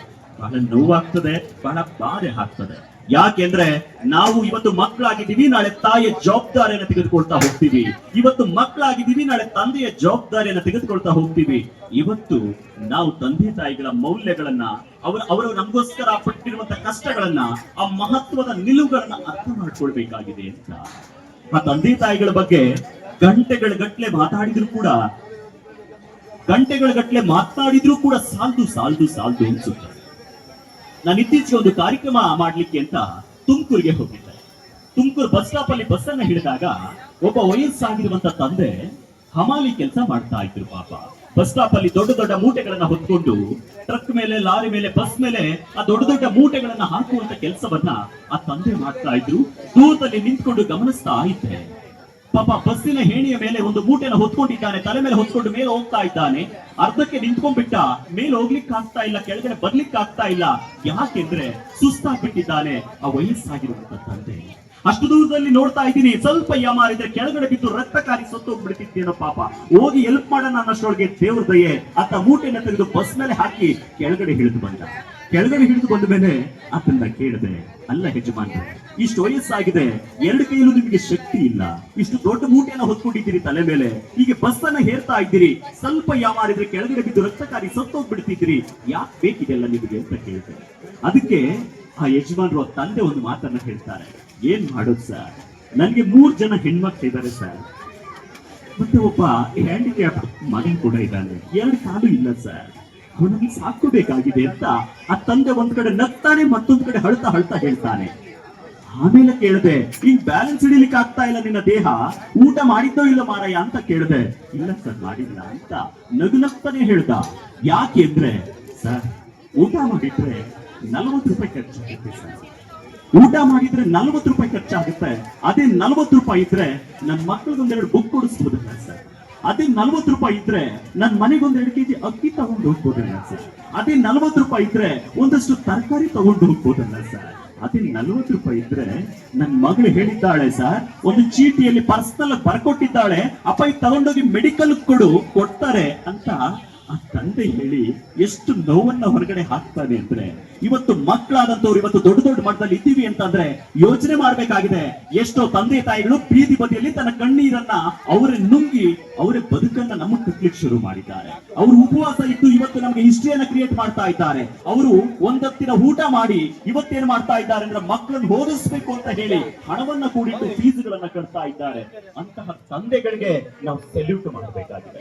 ಬಹಳ ನೋವಾಗ್ತದೆ, ಬಹಳ ಬಾಧೆ ಆಗ್ತದೆ. ಯಾಕೆಂದ್ರೆ ನಾವು ಇವತ್ತು ಮಕ್ಕಳಾಗಿದ್ದೀವಿ, ನಾಳೆ ತಾಯಿಯ ಜವಾಬ್ದಾರಿಯನ್ನ ತೆಗೆದುಕೊಳ್ತಾ ಹೋಗ್ತೀವಿ. ಇವತ್ತು ಮಕ್ಕಳಾಗಿದ್ದೀವಿ, ನಾಳೆ ತಂದೆಯ ಜವಾಬ್ದಾರಿಯನ್ನ ತೆಗೆದುಕೊಳ್ತಾ ಹೋಗ್ತೀವಿ. ಇವತ್ತು ನಾವು ತಂದೆ ತಾಯಿಗಳ ಮೌಲ್ಯಗಳನ್ನ, ಅವರ, ಅವರು ನಮಗೋಸ್ಕರ ಪಟ್ಟಿರುವಂತ ಕಷ್ಟಗಳನ್ನ, ಆ ಮಹತ್ವದ ನಿಲುವುಗಳನ್ನ ಅರ್ಥ ಮಾಡ್ಕೊಳ್ಬೇಕಾಗಿದೆ ಅಂತ. ಆ ತಂದೆ ತಾಯಿಗಳ ಬಗ್ಗೆ ಗಂಟೆಗಳ ಗಟ್ಲೆ ಮಾತಾಡಿದ್ರು ಕೂಡ, ಗಂಟೆಗಳ ಗಟ್ಲೆ ಮಾತಾಡಿದ್ರು ಕೂಡ ಸಾಲ್ದು ಸಾಲ್ದು ಸಾಲ್ದು ಅನ್ಸುತ್ತೆ. ನಾನು ಇತ್ತೀಚೆಗೆ ಒಂದು ಕಾರ್ಯಕ್ರಮ ಮಾಡ್ಲಿಕ್ಕೆ ಅಂತ ತುಮಕೂರಿಗೆ ಹೋಗಿದ್ದೆ. ತುಮಕೂರು ಬಸ್ ಸ್ಟಾಪ್ ಅಲ್ಲಿ ಬಸ್ ಹಿಡಿದಾಗ ಒಬ್ಬ ವಯಸ್ಸಾಗಿರುವಂತ ತಂದೆ ಹಮಾಲಿ ಕೆಲಸ ಮಾಡ್ತಾ ಇದ್ರು ಪಾಪ. ಬಸ್ ಸ್ಟಾಪ್ ಅಲ್ಲಿ ದೊಡ್ಡ ದೊಡ್ಡ ಮೂಟೆಗಳನ್ನ ಹೊತ್ಕೊಂಡು ಟ್ರಕ್ ಮೇಲೆ, ಲಾರಿ ಮೇಲೆ, ಬಸ್ ಮೇಲೆ ಆ ದೊಡ್ಡ ದೊಡ್ಡ ಮೂಟೆಗಳನ್ನ ಹಾಕುವಂತ ಕೆಲಸವನ್ನ ಆ ತಂದೆ ಮಾಡ್ತಾ ಇದ್ರು. ದೂರದಲ್ಲಿ ನಿಂತ್ಕೊಂಡು ಗಮನಿಸ್ತಾ ಇದ್ದೆ. ಪಾಪ ಬಸ್ಸಿನ ಹೇಣಿಯ ಮೇಲೆ ಒಂದು ಮೂಟೆನ ಹೊತ್ಕೊಂಡಿದ್ದಾನೆ, ತಲೆ ಮೇಲೆ ಹೊತ್ಕೊಂಡು ಮೇಲೆ ಹೋಗ್ತಾ ಇದ್ದಾನೆ. ಅರ್ಧಕ್ಕೆ ನಿಂತ್ಕೊಂಡ್ಬಿಟ್ಟ, ಮೇಲೆ ಹೋಗ್ಲಿಕ್ಕೆ ಆಗ್ತಾ ಇಲ್ಲ, ಕೆಳಗಡೆ ಬರ್ಲಿಕ್ಕೆ ಆಗ್ತಾ ಇಲ್ಲ. ಯಾಕೆಂದ್ರೆ ಸುಸ್ತಾಗ್ಬಿಟ್ಟಿದ್ದಾನೆ, ಆ ವಯಸ್ಸಾಗಿರುವಂತ ತಂದೆ ಅಷ್ಟು ದೂರದಲ್ಲಿ ನೋಡ್ತಾ ಇದ್ದೀನಿ, ಸ್ವಲ್ಪ ಯಮಾರಿದ್ರೆ ಕೆಳಗಡೆ ಬಿದ್ದು ರಕ್ತ ಕಾರಿ ಸತ್ತೋಗ್ಬಿಡ್ತಿದ್ದೇನೋ ಪಾಪ. ಹೋಗಿ ಎಲ್ಪ್ ಮಾಡೋಣ ಅನ್ನೋಷ್ಟೊಳಗೆ ದೇವ್ರ ದಯೆ ಆತ ಮೂಟೆನ ತೆಗೆದು ಬಸ್ ಮೇಲೆ ಹಾಕಿ ಕೆಳಗಡೆ ಹಿಡಿದು ಬಂದ. ಕೆಳಗಡೆ ಹಿಡಿದು ಬಂದ ಮೇಲೆ ಅದನ್ನ ಕೇಳಿದೆ, ಅಲ್ಲ ಯಜಮಾನ್ರೆ ಇಷ್ಟು ವಯಸ್ಸಾಗಿದೆ ಎರಡು ಕೈಯಲ್ಲೂ ನಿಮಗೆ ಶಕ್ತಿ ಇಲ್ಲ. ಇಷ್ಟು ದೊಡ್ಡ ಮೂಟೆಯನ್ನು ಹೊತ್ಕೊಂಡಿದ್ದೀರಿ ತಲೆ ಮೇಲೆ. ಹೀಗೆ ಬಸ್ ಅನ್ನ ಹೇರ್ತಾ ಇದ್ದೀರಿ. ಸ್ವಲ್ಪ ಯಾಮಾರಿದ್ರೆ ಕೆಳಗಡೆ ಬಿದ್ದು ರಕ್ತಕಾರಿ ಸತ್ತೋಗ್ಬಿಡ್ತಿದ್ದೀರಿ. ಯಾಕೆ ಬೇಕಿದೆಲ್ಲ ನಿಮಗೆ? ಅಂತ ಕೇಳಿದೆ. ಅದಕ್ಕೆ ಆ ಯಜಮಾನ್ರು ತಂದೆ ಒಂದು ಮಾತನ್ನ ಹೇಳ್ತಾರೆ. ಏನ್ ಮಾಡೋದು ಸರ್? ನನ್ಗೆ ಮೂರ್ ಜನ ಹೆಣ್ಮಕ್ಳಿದ್ದಾರೆ ಸರ್. ಮತ್ತೆ ಒಬ್ಬ ಹ್ಯಾಂಡಿಕ್ಯಾಪ್ ಮಗನ್ ಕೂಡ ಇದ್ದಾನೆ. ಎರಡು ಕಾಲು ಇಲ್ಲ ಸರ್. ಅವನನ್ನು ಸಾಕೋಬೇಕಾಗಿದೆ ಅಂತ ಆ ತಂದೆ ಒಂದ್ ಕಡೆ ನಗ್ತಾನೆ, ಮತ್ತೊಂದ್ ಕಡೆ ಹಳ್ತಾ ಹಳ್ತಾ ಹೇಳ್ತಾನೆ. ಆಮೇಲೆ ಕೇಳಿದೆ ಈಗ ಬ್ಯಾಲೆನ್ಸ್ ಹಿಡಿಲಿಕ್ಕೆ ಆಗ್ತಾ ಇಲ್ಲ ನಿನ್ನ ದೇಹ, ಊಟ ಮಾಡಿದ್ದೋ ಇಲ್ಲ ಮಾರಾಯ ಅಂತ ಕೇಳಿದೆ. ಇಲ್ಲ ಸರ್, ಮಾಡಿಲ್ಲ ಅಂತ ನಗು ನಗ್ತಾನೆ ಹೇಳ್ದ. ಯಾಕೆ ಅಂದ್ರೆ, ಸರ್, ಊಟ ಮಾಡಿದ್ರೆ ನಲ್ವತ್ತು ರೂಪಾಯಿ ಖರ್ಚಾಗುತ್ತೆ ಸರ್. ಊಟ ಮಾಡಿದ್ರೆ ನಲ್ವತ್ತು ರೂಪಾಯಿ ಖರ್ಚಾಗುತ್ತೆ. ಅದೇ ನಲ್ವತ್ತು ರೂಪಾಯಿ ಇದ್ರೆ ನನ್ನ ಮಕ್ಕಳಿಗೊಂದೆರಡು ಬುಕ್ ಕೊಡಿಸ್ಬೋದಲ್ಲ ಸರ್. ಅದೇ ನಲ್ವತ್ತು ರೂಪಾಯಿ ಇದ್ರೆ ನನ್ನ ಮನೆಗೊಂದೆರಡು ಕೆಜಿ ಅಕ್ಕಿ ತಗೊಂಡು ಹೋಗ್ಬೋದಲ್ಲ ಸರ್. ಅದೇ ನಲ್ವತ್ತು ರೂಪಾಯಿ ಇದ್ರೆ ಒಂದಷ್ಟು ತರಕಾರಿ ತಗೊಂಡು ಹೋಗ್ಬೋದಲ್ಲ ಸರ್. ಅದೇ ನಲ್ವತ್ತು ರೂಪಾಯಿ ಇದ್ರೆ ನನ್ನ ಮಗಳು ಹೇಳಿದ್ದಾಳೆ ಸರ್, ಒಂದು ಚೀಟಿಯಲ್ಲಿ ಪರ್ಸನಲ್ ಬರ್ಕೊಟ್ಟಿದ್ದಾಳೆ, ಅಪ್ಪ ಇದು ತಗೊಂಡೋಗಿ ಮೆಡಿಕಲ್ ಕೊಡು, ಕೊಡ್ತಾರೆ ಅಂತ ಆ ತಂದೆ ಹೇಳಿ ಎಷ್ಟು ನೋವನ್ನ ಹೊರಗಡೆ ಹಾಕ್ತಾನೆ ಅಂದ್ರೆ ಇವತ್ತು ಮಕ್ಕಳಾದಂತವ್ರು ಇವತ್ತು ದೊಡ್ಡ ದೊಡ್ಡ ಮಟ್ಟದಲ್ಲಿ ಇದ್ದೀವಿ ಅಂತಂದ್ರೆ ಯೋಚನೆ ಮಾಡ್ಬೇಕಾಗಿದೆ. ಎಷ್ಟೋ ತಂದೆ ತಾಯಿಗಳು ಬೀದಿ ಬದಿಯಲ್ಲಿ ತನ್ನ ಕಣ್ಣೀರನ್ನ ಅವರೇ ನುಂಗಿ ಅವರೇ ಬದುಕನ್ನ ನಮ್ಮ ಕಟ್ಲಿಕ್ಕೆ ಶುರು ಮಾಡಿದ್ದಾರೆ. ಅವರು ಉಪವಾಸ ಇದ್ದು ಇವತ್ತು ನಮಗೆ ಹಿಸ್ಟ್ರಿಯನ್ನ ಕ್ರಿಯೇಟ್ ಮಾಡ್ತಾ ಇದ್ದಾರೆ. ಅವರು ಒಂದತ್ತಿನ ಊಟ ಮಾಡಿ ಇವತ್ತೇನ್ ಮಾಡ್ತಾ ಇದ್ದಾರೆ ಅಂದ್ರೆ ಮಕ್ಕಳನ್ನು ಓದಿಸ್ಬೇಕು ಅಂತ ಹೇಳಿ ಹಣವನ್ನ ಕೂಡಿಟ್ಟು ಫೀಸ್ಗಳನ್ನ ಕಟ್ತಾ ಇದ್ದಾರೆ. ಅಂತಹ ತಂದೆಗಳಿಗೆ ನಾವು ಸೆಲ್ಯೂಟ್ ಮಾಡಬೇಕಾಗಿದೆ.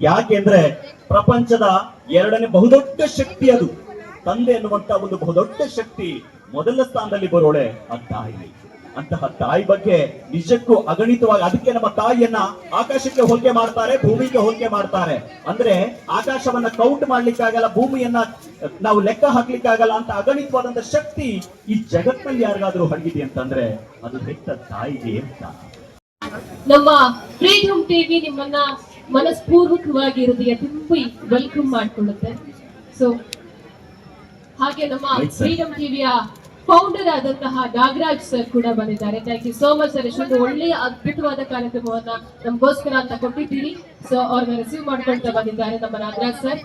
ಯಾಕೆಂದ್ರೆ ಪ್ರಪಂಚದ ಎರಡನೇ ಬಹುದೊಡ್ಡ ಶಕ್ತಿ ಅದು. ತಂದೆ ಎನ್ನುವಂತ ಒಂದು ಬಹುದೊಡ್ಡ ಶಕ್ತಿ ಮೊದಲ ಸ್ಥಾನದಲ್ಲಿ ಬರೋಳೆ ಆ ತಾಯಿ. ಅಂತಹ ತಾಯಿ ಬಗ್ಗೆ ನಿಜಕ್ಕೂ ಅಗಣಿತವಾಗಿ ಅದಕ್ಕೆ ನಮ್ಮ ತಾಯಿಯನ್ನ ಆಕಾಶಕ್ಕೆ ಹೋಲಿಕೆ ಮಾಡ್ತಾರೆ, ಭೂಮಿಗೆ ಹೋಲಿಕೆ ಮಾಡ್ತಾರೆ. ಅಂದ್ರೆ ಆಕಾಶವನ್ನ ಕೌಂಟ್ ಮಾಡ್ಲಿಕ್ಕಾಗಲ್ಲ ಭೂಮಿಯನ್ನ ನಾವು ಲೆಕ್ಕ ಹಾಕ್ಲಿಕ್ಕೆ ಆಗಲ್ಲ ಅಂತ ಅಗಣಿತವಾದಂತ ಶಕ್ತಿ ಈ ಜಗತ್ತಲ್ಲಿ ಯಾರಿಗಾದ್ರೂ ಹಡಗಿದೆ ಅಂತಂದ್ರೆ ಅದು ಹೆತ್ತ ತಾಯಿಗೆ ಅಂತ. ನಮ್ಮ ಫ್ರೀಡಮ್ ಟಿವಿ ನಿಮ್ಮನ್ನ ಮನಸ್ಪೂರ್ವಕವಾಗಿ ಹೃದಯ ತುಂಬಿ ವೆಲ್ಕಮ್ ಮಾಡ್ಕೊಳ್ಳುತ್ತೆ. ಸೊ ಹಾಗೆ ನಮ್ಮ ಫ್ರೀಡಮ್ ಟಿವಿಯ ಫೌಂಡರ್ ಆದಂತಹ ನಾಗರಾಜ್ ಸರ್ ಕೂಡ ಬಂದಿದ್ದಾರೆ. Thank you so much sir ಇಷ್ಟೊಂದು ಒಳ್ಳೆಯ ಅದ್ಭುತವಾದ ಕಾರ್ಯಕ್ರಮವನ್ನ ನಮಗೋಸ್ಕರ ಅಂತ ಕೊಟ್ಟಿದ್ದೀರಿ. ಸೊ ಅವ್ರನ್ನ ರಿಸೀವ್ ಮಾಡ್ಕೊಳ್ತಾ ಬಂದಿದ್ದಾರೆ ನಮ್ಮ ನಾಗರಾಜ್ ಸರ್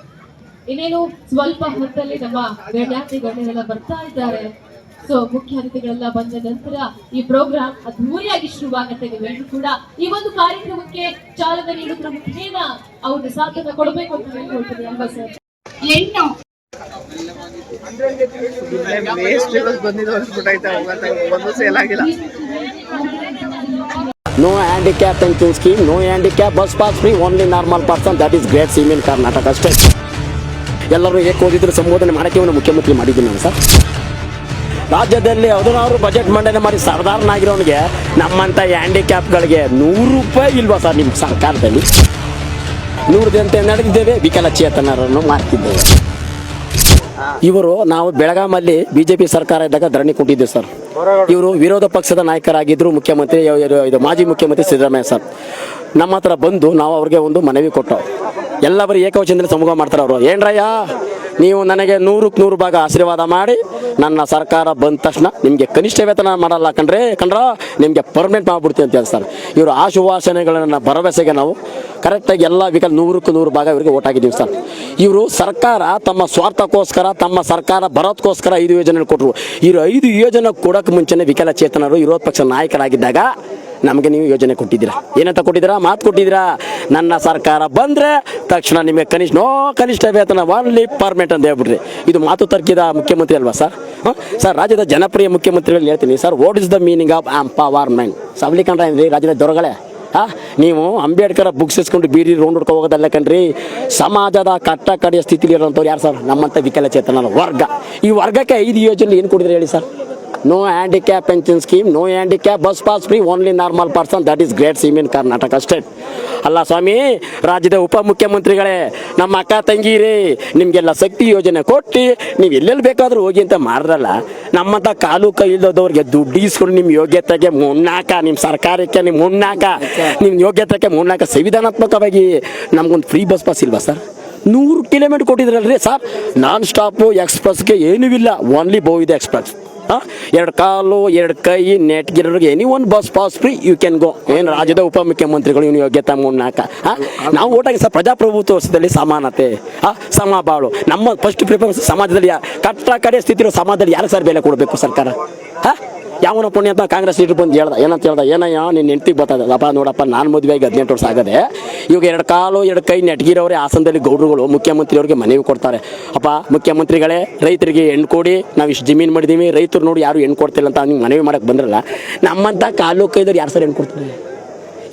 ಇನ್ನೇನು ಸ್ವಲ್ಪ ಹೊತ್ತಲ್ಲಿ ನಮ್ಮ ಗಣ್ಯಾತಿ ಗಣ್ಯರೆಲ್ಲ ಬರ್ತಾ ಇದ್ದಾರೆ. ಸೊ ಮುಖ್ಯ ಅತಿಥಿಗಳೆಲ್ಲ ಬಂದ ನಂತರ ಈ ಪ್ರೋಗ್ರಾಮ್ ಅದ್ಧೂರಿಯಾಗಿ ಶುರುವಾಗುತ್ತೆ. ನೀವೆಲ್ಲರೂ ಕೂಡ ಈ ಒಂದು ಕಾರ್ಯಕ್ರಮಕ್ಕೆ ಚಾಲನೆ ನೀಡುವುದರ ಮುಖೇನ ಅವ್ರಿಗೆ ಸಾಥನ್ನ ಕೊಡಬೇಕು ಅಂತ ಹೇಳ್ಕೊಳ್ತೀನಿ ಅಲ್ವಾ ಸರ್ ಹೆಣ್ಣು ಒಂದು ಸೇಲ್ ಆಗಿಲ್ಲ. No handicap thinking scheme, no handicap bus pass free, only normal person, that is great scheme in Karnataka ಅಷ್ಟೇ. ಎಲ್ಲರೂ ಹೇಗೆ ಓದಿದ್ರು ಸಂಬೋಧನೆ ಮಾಡಕ್ಕೆ ಮುಖ್ಯಮಂತ್ರಿ ಮಾಡಿದ್ದೀನಿ ನಾನು ಸರ್. ರಾಜ್ಯದಲ್ಲಿ ಹದಿನಾರು ಬಜೆಟ್ ಮಂಡನೆ ಮಾಡಿ ಸರ್ದಾರನಾಗಿರೋನಿಗೆ ನಮ್ಮಂಥ ಹ್ಯಾಂಡಿಕ್ಯಾಪ್ಗಳಿಗೆ ನೂರು ರೂಪಾಯಿ ಇಲ್ವಾ ಸರ್ ನಿಮ್ಮ ಸರ್ಕಾರದಲ್ಲಿ? ನೂರು ಜನತೆ ನಡೆದಿದ್ದೇವೆ ವಿಕಲಚೇತನರನ್ನು ಮಾಡ್ತಿದ್ದೇವೆ. ಇವರು ನಾವು ಬೆಳಗಾಮಲ್ಲಿ ಬಿಜೆಪಿ ಸರ್ಕಾರ ಇದ್ದಾಗ ಧರಣಿ ಕೊಟ್ಟಿದ್ದೆ ಸರ್. ಇವರು ವಿರೋಧ ಪಕ್ಷದ ನಾಯಕರಾಗಿದ್ದರು ಮುಖ್ಯಮಂತ್ರಿ ಇದು ಮಾಜಿ ಮುಖ್ಯಮಂತ್ರಿ ಸಿದ್ದರಾಮಯ್ಯ ಸರ್. ನಮ್ಮ ಹತ್ರ ಬಂದು ನಾವು ಅವ್ರಿಗೆ ಒಂದು ಮನವಿ ಕೊಟ್ಟು ಎಲ್ಲ ಬರೀ ಏಕವಚನದಲ್ಲಿ ಸಮೂಹ ಮಾಡ್ತಾರೆ ಅವರು ಏನ್ರಯ್ಯ? ನೀವು ನನಗೆ ನೂರಕ್ಕೆ ನೂರು ಭಾಗ ಆಶೀರ್ವಾದ ಮಾಡಿ ನನ್ನ ಸರ್ಕಾರ ಬಂದ ತಕ್ಷಣ ನಿಮಗೆ ಕನಿಷ್ಠ ವೇತನ ಮಾಡಲ್ಲ ಕಣ್ರೆ, ಕಣ್ರ, ನಿಮಗೆ ಪರ್ಮನೆಂಟ್ ಮಾಡ್ಬಿಡ್ತೀವಿ ಅಂತ ಹೇಳ್ತಾರೆ ಇವರು ಆಶುವಾಸನೆಗಳನ್ನು ಭರವಸೆಗೆ ನಾವು ಕರೆಕ್ಟಾಗಿ ಎಲ್ಲ ವಿಕಲ್ ನೂರಕ್ಕೆ ನೂರು ಭಾಗ ಇವರಿಗೆ ಓಟ್ ಸರ್. ಇವರು ಸರ್ಕಾರ ತಮ್ಮ ಸ್ವಾರ್ಥಕ್ಕೋಸ್ಕರ, ತಮ್ಮ ಸರ್ಕಾರ ಬರೋದಕ್ಕೋಸ್ಕರ ಐದು ಯೋಜನೆ ಕೊಟ್ಟರು ಇವರು ಐದು ಯೋಜನೆ ಕೊಡೋಕ್ಕೆ ಮುಂಚೆನೇ ವಿಕಲಚೇತನರು ವಿರೋಧ ಪಕ್ಷ ನಾಯಕರಾಗಿದ್ದಾಗ ನಮಗೆ ನೀವು ಯೋಜನೆ ಕೊಟ್ಟಿದ್ದೀರಾ? ಏನಂತ ಕೊಟ್ಟಿದ್ದೀರಾ? ಮಾತು ಕೊಟ್ಟಿದ್ದೀರಾ? ನನ್ನ ಸರ್ಕಾರ ಬಂದರೆ ತಕ್ಷಣ ನಿಮಗೆ ಕನಿಷ್ಠ, ನೋ ಕನಿಷ್ಠ ವೇತನ ಒನ್ಲಿ ಪರ್ಮೆಂಟ್ ಅಂತ ಹೇಳ್ಬಿಟ್ರಿ ಇದು ಮಾತು ತರ್ಕಿದ ಮುಖ್ಯಮಂತ್ರಿ ಅಲ್ವಾ ಸರ್? ಸರ್, ರಾಜ್ಯದ ಜನಪ್ರಿಯ ಮುಖ್ಯಮಂತ್ರಿಗಳು ಹೇಳ್ತೀನಿ. Sir what is the meaning of empowerment ಸಬಲೀಕರಣ ರೀ ರಾಜ್ಯದ ದೊರಗಳೇ? ಹಾಂ? ನೀವು ಅಂಬೇಡ್ಕರ್ ಬುಕ್ಸ್ ಇಸ್ಕೊಂಡು ಬೀದಿ ರೌಂಡ್ ಹುಡ್ಕೋ ಹೋಗೋದಲ್ಲ ಕಣ್ರಿ. ಸಮಾಜದ ಕಟ್ಟ ಕಡೆಯ ಸ್ಥಿತಿಲಿ ಇರೋಂಥವ್ರು ಯಾರು ಸರ್? ನಮ್ಮಂಥ ವಿಕಲಚೇತನ ವರ್ಗ. ಈ ವರ್ಗಕ್ಕೆ ಐದು ಯೋಜನೆ ಏನು ಕೊಡಿದ್ರೆ ಹೇಳಿ sir? No handicap pension scheme no handicap bus pass free only normal person that is great scheme in Karnataka state ಅಲ್ಲ ಸ್ವಾಮಿ, ರಾಜ್ಯದ ಉಪಮುಖ್ಯಮಂತ್ರಿಗಳೇ ನಮ್ಮ ಅಕ್ಕ ತಂಗಿರಿ, ನಿಮಗೆಲ್ಲ ಶಕ್ತಿ ಯೋಜನೆ ಕೊಟ್ಟು, ನೀವು ಎಲ್ಲೆಲ್ಲಿ ಬೇಕಾದರೂ ಹೋಗಿ ಅಂತ ಮಾಡಿದ್ರಲ್ಲ ನಮ್ಮಂಥ ಕಾಲು ಕೈ ಇಲ್ಲದವ್ರಿಗೆ ದುಡ್ಡು ಇಸ್ಕೊಂಡು ನಿಮ್ಮ ಯೋಗ್ಯತೆಗೆ ಮುನ್ನಾಕ ನಿಮ್ಮ ಸರ್ಕಾರಕ್ಕೆ ನಿಮ್ಮ ಮುನ್ನಾಕ ನಿಮ್ಮ ಯೋಗ್ಯತೆಗೆ ಮುನ್ನಾಕ ಸಂವಿಧಾನಾತ್ಮಕವಾಗಿ ನಮಗೊಂದು ಫ್ರೀ ಬಸ್ ಪಾಸ್ ಇಲ್ವಾ ಸರ್ ನೂರು ಕಿಲೋಮೀಟರ್ ಕೊಟ್ಟಿದ್ರಲ್ರಿ ಸರ್ ನಾನ್ ಸ್ಟಾಪು ಎಕ್ಸ್ಪ್ರೆಸ್ಗೆ ಏನೂ ಇಲ್ಲ ಓನ್ಲಿ ಬೋ ಇದೆ ಎಕ್ಸ್ಪ್ರೆಸ್ ಎರಡು ಕಾಲು, ಎರಡು ಕೈ ನೆಟ್ಗಿರೋರಿಗೆ any one bus pass free you can go ಏನು ರಾಜ್ಯದ ಉಪಮುಖ್ಯಮಂತ್ರಿಗಳು, ಇವನು ಯೋಗ್ಯತೆ ಮುನ್ನಾಕ ಹಾಂ? ನಾವು ಓಟಾಗಿ ಸರ್ ಪ್ರಜಾಪ್ರಭುತ್ವದಲ್ಲಿ ಸಮಾನತೆ. ಸಮ ಬಾಳು. ನಮ್ಮ ಫಸ್ಟ್ ಪ್ರಿಫರೆನ್ಸ್ ಸಮಾಜದಲ್ಲಿ ಕಟ್ಟ ಕಡೆ ಸ್ಥಿತಿ ಇರೋ ಸಮಾಜದಲ್ಲಿ ಯಾರು ಸರ್ ಬೆಲೆ ಕೊಡಬೇಕು ಸರ್ಕಾರ? ಹಾಂ? ಯಾವನ ಪುಣ್ಯ ಅಂತ ಕಾಂಗ್ರೆಸ್ ಲೀಡರ್ ಬಂದು ಹೇಳ್ದ. ಏನಂತ ಹೇಳ್ದ, ಏನಯ್ಯ, ನಿನ್ನ ಹೆಂಡ್ತಿಗೆ ಅಪ್ಪ, ನೋಡಪ್ಪ, ನಾನು ಮದುವೆ ಆಗಿ ಹದಿನೆಂಟು ವರ್ಷ ಆಗದೆ, ಇವಾಗ ಎರಡು ಕಾಲು, ಎರಡು ಕೈ ನೆಟ್ಗಿರೋರೆ ಹಾಸನದಲ್ಲಿ ಗೌಡ್ರುಗಳು ಮುಖ್ಯಮಂತ್ರಿಯವ್ರಿಗೆ ಮನವಿ ಕೊಡ್ತಾರೆ. ಅಪ್ಪ, ಮುಖ್ಯಮಂತ್ರಿಗಳೇ, ರೈತರಿಗೆ ಹೆಣ್ಣು ಕೊಡಿ, ನಾವು ಇಷ್ಟು ಜಮೀನು ಮಾಡಿದ್ದೀವಿ ರೈತರು ನೋಡಿ ಯಾರು ಹೆಣ್ಣು ಕೊಡ್ತಿಲ್ಲ ಅಂತ ನಿಮ್ಗೆ ಮನವಿ ಮಾಡಕ್ಕೆ ಬಂದ್ರಲ್ಲ ನಮ್ಮಂಥ ಕಾಲು ಕೈದವ್ರು ಯಾರು ಸರ್ ಹೆಣ್ಣು ಕೊಡ್ತಾರೆ?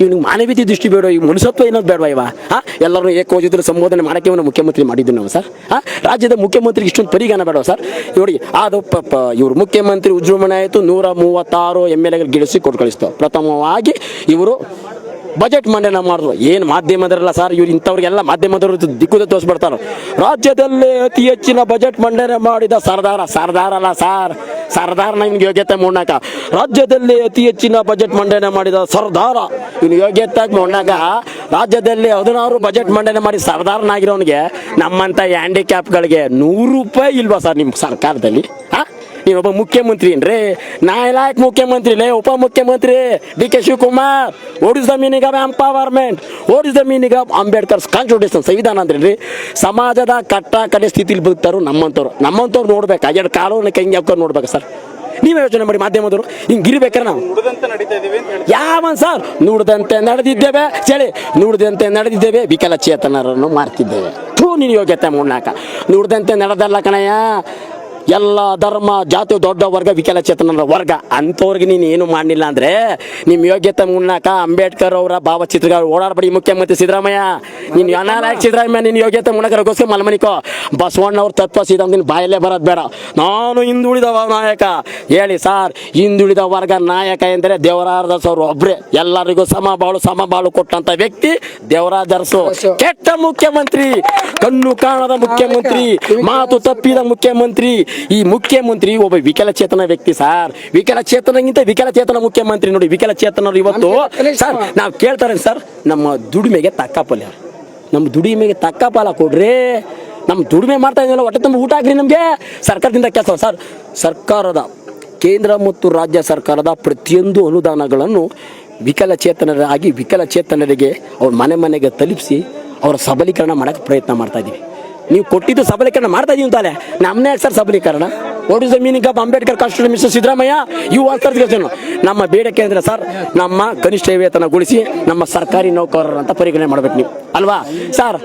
ಇವ್ನಿಗೆ ಮಾನವೀಯತೆ ದೃಷ್ಟಿ ಬೇಡ, ಈ ಮನುಷ್ಯತ್ವ ಏನೋ ಬೇಡವಾ ಇವ? ಹಾಂ ಎಲ್ಲರೂ ಏಕೋಜಿದ್ರು ಸಂಬೋಧನೆ ಮಾಡೋಕ್ಕೆ ಮುಖ್ಯಮಂತ್ರಿ ಮಾಡಿದ್ದು ನಾವು, ಸರ್. ಹಾ ರಾಜ್ಯದ ಮುಖ್ಯಮಂತ್ರಿಗೆ ಇಷ್ಟೊಂದು ಪರಿಗಣ ಬೇಡವಾ, ಸರ್? ನೋಡಿ, ಅದು ಪಾಪ ಇವರು ಮುಖ್ಯಮಂತ್ರಿ ಉಜ್ರಮಣೆ ಆಯಿತು, ನೂರ ಮೂವತ್ತಾರು ಎಂ ಎಲ್ ಎಗಳು ಗೆಲ್ಲಿಸಿ ಕೊಟ್ಟು ಕಳಿಸ್ತು ಪ್ರಥಮವಾಗಿ ಇವರು ಬಜೆಟ್ ಮಂಡನೆ ಮಾಡಿದ್ರು ಏನು ಮಾಧ್ಯಮದರಲ್ಲ ಸರ್ ಇವ್ರು ಇಂಥವ್ರಿಗೆಲ್ಲ ಮಾಧ್ಯಮದವರು ದಿಕ್ಕುದ ತೋರಿಸ್ಬಿಡ್ತಾರೆ ರಾಜ್ಯದಲ್ಲಿ ಅತಿ ಹೆಚ್ಚಿನ ಬಜೆಟ್ ಮಂಡನೆ ಮಾಡಿದ ಸರ್ದಾರ ಅಲ್ಲ ಸರ್. ಸರ್ದಾರ್ ನಿಮ್ಗೆ ಯೋಗ್ಯತೆ ಮುಣ್ಣಾಕ ರಾಜ್ಯದಲ್ಲಿ ಅತಿ ಹೆಚ್ಚಿನ ಬಜೆಟ್ ಮಂಡನೆ ಮಾಡಿದ ಸರ್ದಾರ ಇವ್ನು ಯೋಗ್ಯತೆ ಮುಣ್ಣಾಕ ರಾಜ್ಯದಲ್ಲಿ ಹದಿನಾರು ಬಜೆಟ್ ಮಂಡನೆ ಮಾಡಿ ಸರ್ದಾರನಾಗಿರೋನಿಗೆ ನಮ್ಮಂಥ ಹ್ಯಾಂಡಿಕ್ಯಾಪ್ಗಳಿಗೆ ನೂರು ರೂಪಾಯಿ ಇಲ್ವಾ ಸರ್ ನಿಮ್ಮ ಸರ್ಕಾರದಲ್ಲಿ? ಹಾಂ? ನೀನೊಬ್ಬ ಮುಖ್ಯಮಂತ್ರಿ ಏನ್ರಿ? ನಾ ಇಲಾಖೆ ಮುಖ್ಯಮಂತ್ರಿ ಲೇ ಉಪಮುಖ್ಯಮಂತ್ರಿ D K Shivakumar what is the meaning of empowerment what is the meaning of Ambedkar's constitution ಸಂವಿಧಾನ ಅಂದ್ರೆ ಸಮಾಜದ ಕಟ್ಟ ಕಡೆ ಸ್ಥಿತಿಲಿ ಬದುಕ್ತಾರು ನಮ್ಮಂಥವ್ರು. ನಮ್ಮಂಥವ್ರು ನೋಡ್ಬೇಕು ಎರಡು ಕಾಲೋನ ಹೆಂಗೆ ಹಾಕೊಂಡು ನೋಡ್ಬೇಕು ಸರ್. ನೀವು ಯೋಚನೆ ಮಾಡಿ ಮಾಧ್ಯಮದವರು ಹಿಂಗೆ ಇರ್ಬೇಕಾರೆ ನಾವು. ಯಾವನ್ ಸರ್? ನುಡ್ದಂತೆ ನಡೆದಿದ್ದೇವೆ. ಚಳಿ ನುಡ್ದಂತೆ ನಡೆದಿದ್ದೇವೆ. ವಿಕಲಚೇತನರನ್ನು ಮಾಡ್ತಿದ್ದೇವೆ. ಥೂ ನೀನು ಯೋಗ್ಯತೆ ಮುನ್ನಾಕ ನೋಡಿದಂತೆ ನಡೆದಲ್ಲ ಕಣಯ್ಯ. ಎಲ್ಲ ಧರ್ಮ ಜಾತಿ ದೊಡ್ಡ ವರ್ಗ ವಿಕಲಚೇತನರ ವರ್ಗ. ಅಂಥವ್ರಿಗೆ ನೀನು ಏನು ಮಾಡಲಿಲ್ಲ ಅಂದ್ರೆ ನಿಮ್ಮ ಯೋಗ್ಯತೆ ಮುನ್ನಾಕ ಅಂಬೇಡ್ಕರ್ ಅವರ ಭಾವಚಿತ್ರಗಳು ಓಡಾಡಬೇಡಿ ಮುಖ್ಯಮಂತ್ರಿ ಸಿದ್ದರಾಮಯ್ಯ. ನೀನು ಅನಾರಾಯಕ ಸಿದ್ದರಾಮಯ್ಯ ನಿನ್ನ ಯೋಗ್ಯತೆ ಮುನ್ನಕರಗೋಸ್ಕರ ಮಲ್ಮನಿಕೋ. ಬಸವಣ್ಣ ಅವ್ರ ತತ್ವ ಸಿದ್ಧ ನಿನ್ನ ಬಾಯಲ್ಲೇ ಬರೋದು ಬೇಡ. ನಾನು ಹಿಂದುಳಿದ ನಾಯಕ. ಹೇಳಿ ಸರ್ ಹಿಂದುಳಿದ ವರ್ಗ ನಾಯಕ ಎಂದರೆ ದೇವರಾಜ ಅವರು ಒಬ್ಬರೇ ಎಲ್ಲರಿಗೂ ಸಮಬಾಳು ಸಮಬಾಳು ಕೊಟ್ಟಂತ ವ್ಯಕ್ತಿ ದೇವರಾಧರ್ಸು ಕೆಟ್ಟ ಮುಖ್ಯಮಂತ್ರಿ ಕಣ್ಣು ಕಾಣದ ಮುಖ್ಯಮಂತ್ರಿ ಮಾತು ತಪ್ಪಿದ ಮುಖ್ಯಮಂತ್ರಿ ಈ ಮುಖ್ಯಮಂತ್ರಿ ಒಬ್ಬ ವಿಕಲಚೇತನ ವ್ಯಕ್ತಿ ಸರ್. ವಿಕಲಚೇತನಗಿಂತ ವಿಕಲಚೇತನ ಮುಖ್ಯಮಂತ್ರಿ ನೋಡಿ ವಿಕಲಚೇತನರು ಇವತ್ತು ಸರ್ ನಾವು ಕೇಳ್ತಾರೆ ಸರ್ ನಮ್ಮ ದುಡಿಮೆಗೆ ತಕ್ಕ ಪಲ್ಯ ನಮ್ಮ ದುಡಿಮೆಗೆ ತಕ್ಕ ಪಾಲ ಕೊಡ್ರಿ. ನಮ್ಮ ದುಡಿಮೆ ಮಾಡ್ತಾ ಇದೀವಲ್ಲ ಹೊಟ್ಟೆ ತುಂಬ ಊಟ ಆಗ್ರಿ ನಮಗೆ. ಸರ್ಕಾರದಿಂದ ಕೆಲಸ. ಸರ್ ಸರ್ಕಾರದ ಕೇಂದ್ರ ಮತ್ತು ರಾಜ್ಯ ಸರ್ಕಾರದ ಪ್ರತಿಯೊಂದು ಅನುದಾನಗಳನ್ನು ವಿಕಲಚೇತನರಾಗಿ ವಿಕಲಚೇತನರಿಗೆ ಅವ್ರ ಮನೆ ಮನೆಗೆ ತಲುಪಿಸಿ ಅವರ ಸಬಲೀಕರಣ ಮಾಡೋಕ್ಕೆ ಪ್ರಯತ್ನ ಮಾಡ್ತಾ ಇದ್ದೀವಿ ನೀವು ಕೊಟ್ಟಿದ್ದು ಸಬಲೀಕರಣ ಮಾಡ್ತಾ ಇದೀವಿ ಅಂತಾನೆ. ನಮ್ಮನೇ ಸರ್ ಸಬಲೀಕರಣ? What is the meaning of Ambedkar constitution mister Siddaramaiah you answer ನಮ್ಮ ಬೇಡಿಕೆ ಅಂದರೆ ಸರ್ ನಮ್ಮ ಕನಿಷ್ಠ ವೇತನಗೊಳಿಸಿ ನಮ್ಮ ಸರ್ಕಾರಿ ನೌಕರರು ಅಂತ ಪರಿಗಣನೆ ಮಾಡ್ಬೇಕು ನೀವು. ಅಲ್ವಾ? ಸರ್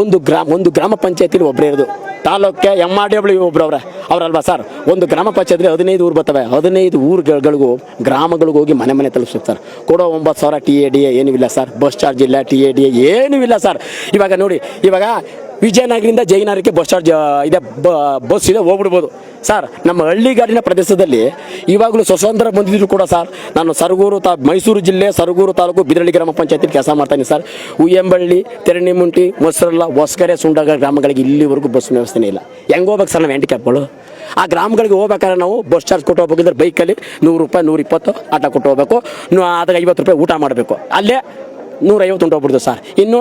ಒಂದು ಗ್ರಾಮ ಒಂದು ಗ್ರಾಮ ಪಂಚಾಯತಿಲಿ ಒಬ್ಬರೇ ಇರೋದು. ತಾಲೂಕೆ ಎಂ ಆರ್ ಡಬ್ಲ್ಯೂ ಒಬ್ರು ಅವ್ರೆ. ಅವ್ರಲ್ವಾ ಸರ್ ಒಂದು ಗ್ರಾಮ ಪಂಚಾಯತ್ಲಿ ಹದಿನೈದು ಊರು ಬರ್ತವೆ. ಹದಿನೈದು ಊರುಗಳಿಗೂ, ಗ್ರಾಮಗಳಿಗೂ ಹೋಗಿ ಮನೆ ಮನೆ ತಲುಪಿಸ್ಬೇಕು ಸರ್ ಕೊಡೋ ಒಂಬತ್ತು ಸಾವಿರ ಟಿ ಎ, ಡಿ ಎ ಏನೂ ಇಲ್ಲ ಸರ್ ಬಸ್ ಚಾರ್ಜ್ ಇಲ್ಲ, ಟಿ ಎ, ಡಿ ಎ ಏನೂ ಇಲ್ಲ ಸರ್ ಇವಾಗ ನೋಡಿ, ಇವಾಗ ವಿಜಯನಗರದಿಂದ ಜಯನಗರಕ್ಕೆ ಬಸ್ ಚಾರ್ಜ್ ಇದೆ ಬಸ್ ಇದೆ, ಹೋಗ್ಬಿಡ್ಬೋದು. ಸರ್, ನಮ್ಮ ಹಳ್ಳಿಗಾಡಿನ ಪ್ರದೇಶದಲ್ಲಿ ಇವಾಗಲೂ ಸ್ವತಂತ್ರ ಬಂದಿದ್ರು ಕೂಡ ಸರ್. ನಾನು ಸರಗೂರು ತಾ, ಮೈಸೂರು ಜಿಲ್ಲೆ, ಸರಗೂರು ತಾಲೂಕು ಬಿದರಳ್ಳಿ ಗ್ರಾಮ ಪಂಚಾಯತಿ ಕೆಲಸ ಮಾಡ್ತಾನೆ ಸರ್. ಉಯ್ಯಂಬಳ್ಳಿ, ತೆರಣಿಮುಂಟಿ ಮೊಸರಲ್ಲ ಹೊಸಕೆರೆ, ಸುಂಡಗ ಗ್ರಾಮಗಳಿಗೆ ಇಲ್ಲಿವರೆಗೂ ಬಸ್ ವ್ಯವಸ್ಥೆನೇ ಇಲ್ಲ. ಹೆಂಗೆ ಹೋಗ್ಬೇಕು ಸರ್ ನಾವು ಹ್ಯಾಂಡಿಕ್ಯಾಪ್ಗಳು ಆ ಗ್ರಾಮಗಳಿಗೆ ಹೋಗ್ಬೇಕಾದ್ರೆ ನಾವು ಬಸ್ ಚಾರ್ಜ್ ಕೊಟ್ಟು ಹೋಗ್ಬೇಕಿದ್ರೆ ಬೈಕಲ್ಲಿ ನೂರು ರೂಪಾಯಿ, ನೂರ ಇಪ್ಪತ್ತು ಆಟ ಕೊಟ್ಟು ಹೋಗ್ಬೇಕು. ಅದಕ್ಕೆ ಐವತ್ತು ರೂಪಾಯಿ ಊಟ ಮಾಡಬೇಕು. ಅಲ್ಲೇ ನೂರೈವತ್ತು ಉಂಟೋಗ್ಬಿಡ್ದು ಸರ್. ಇನ್ನು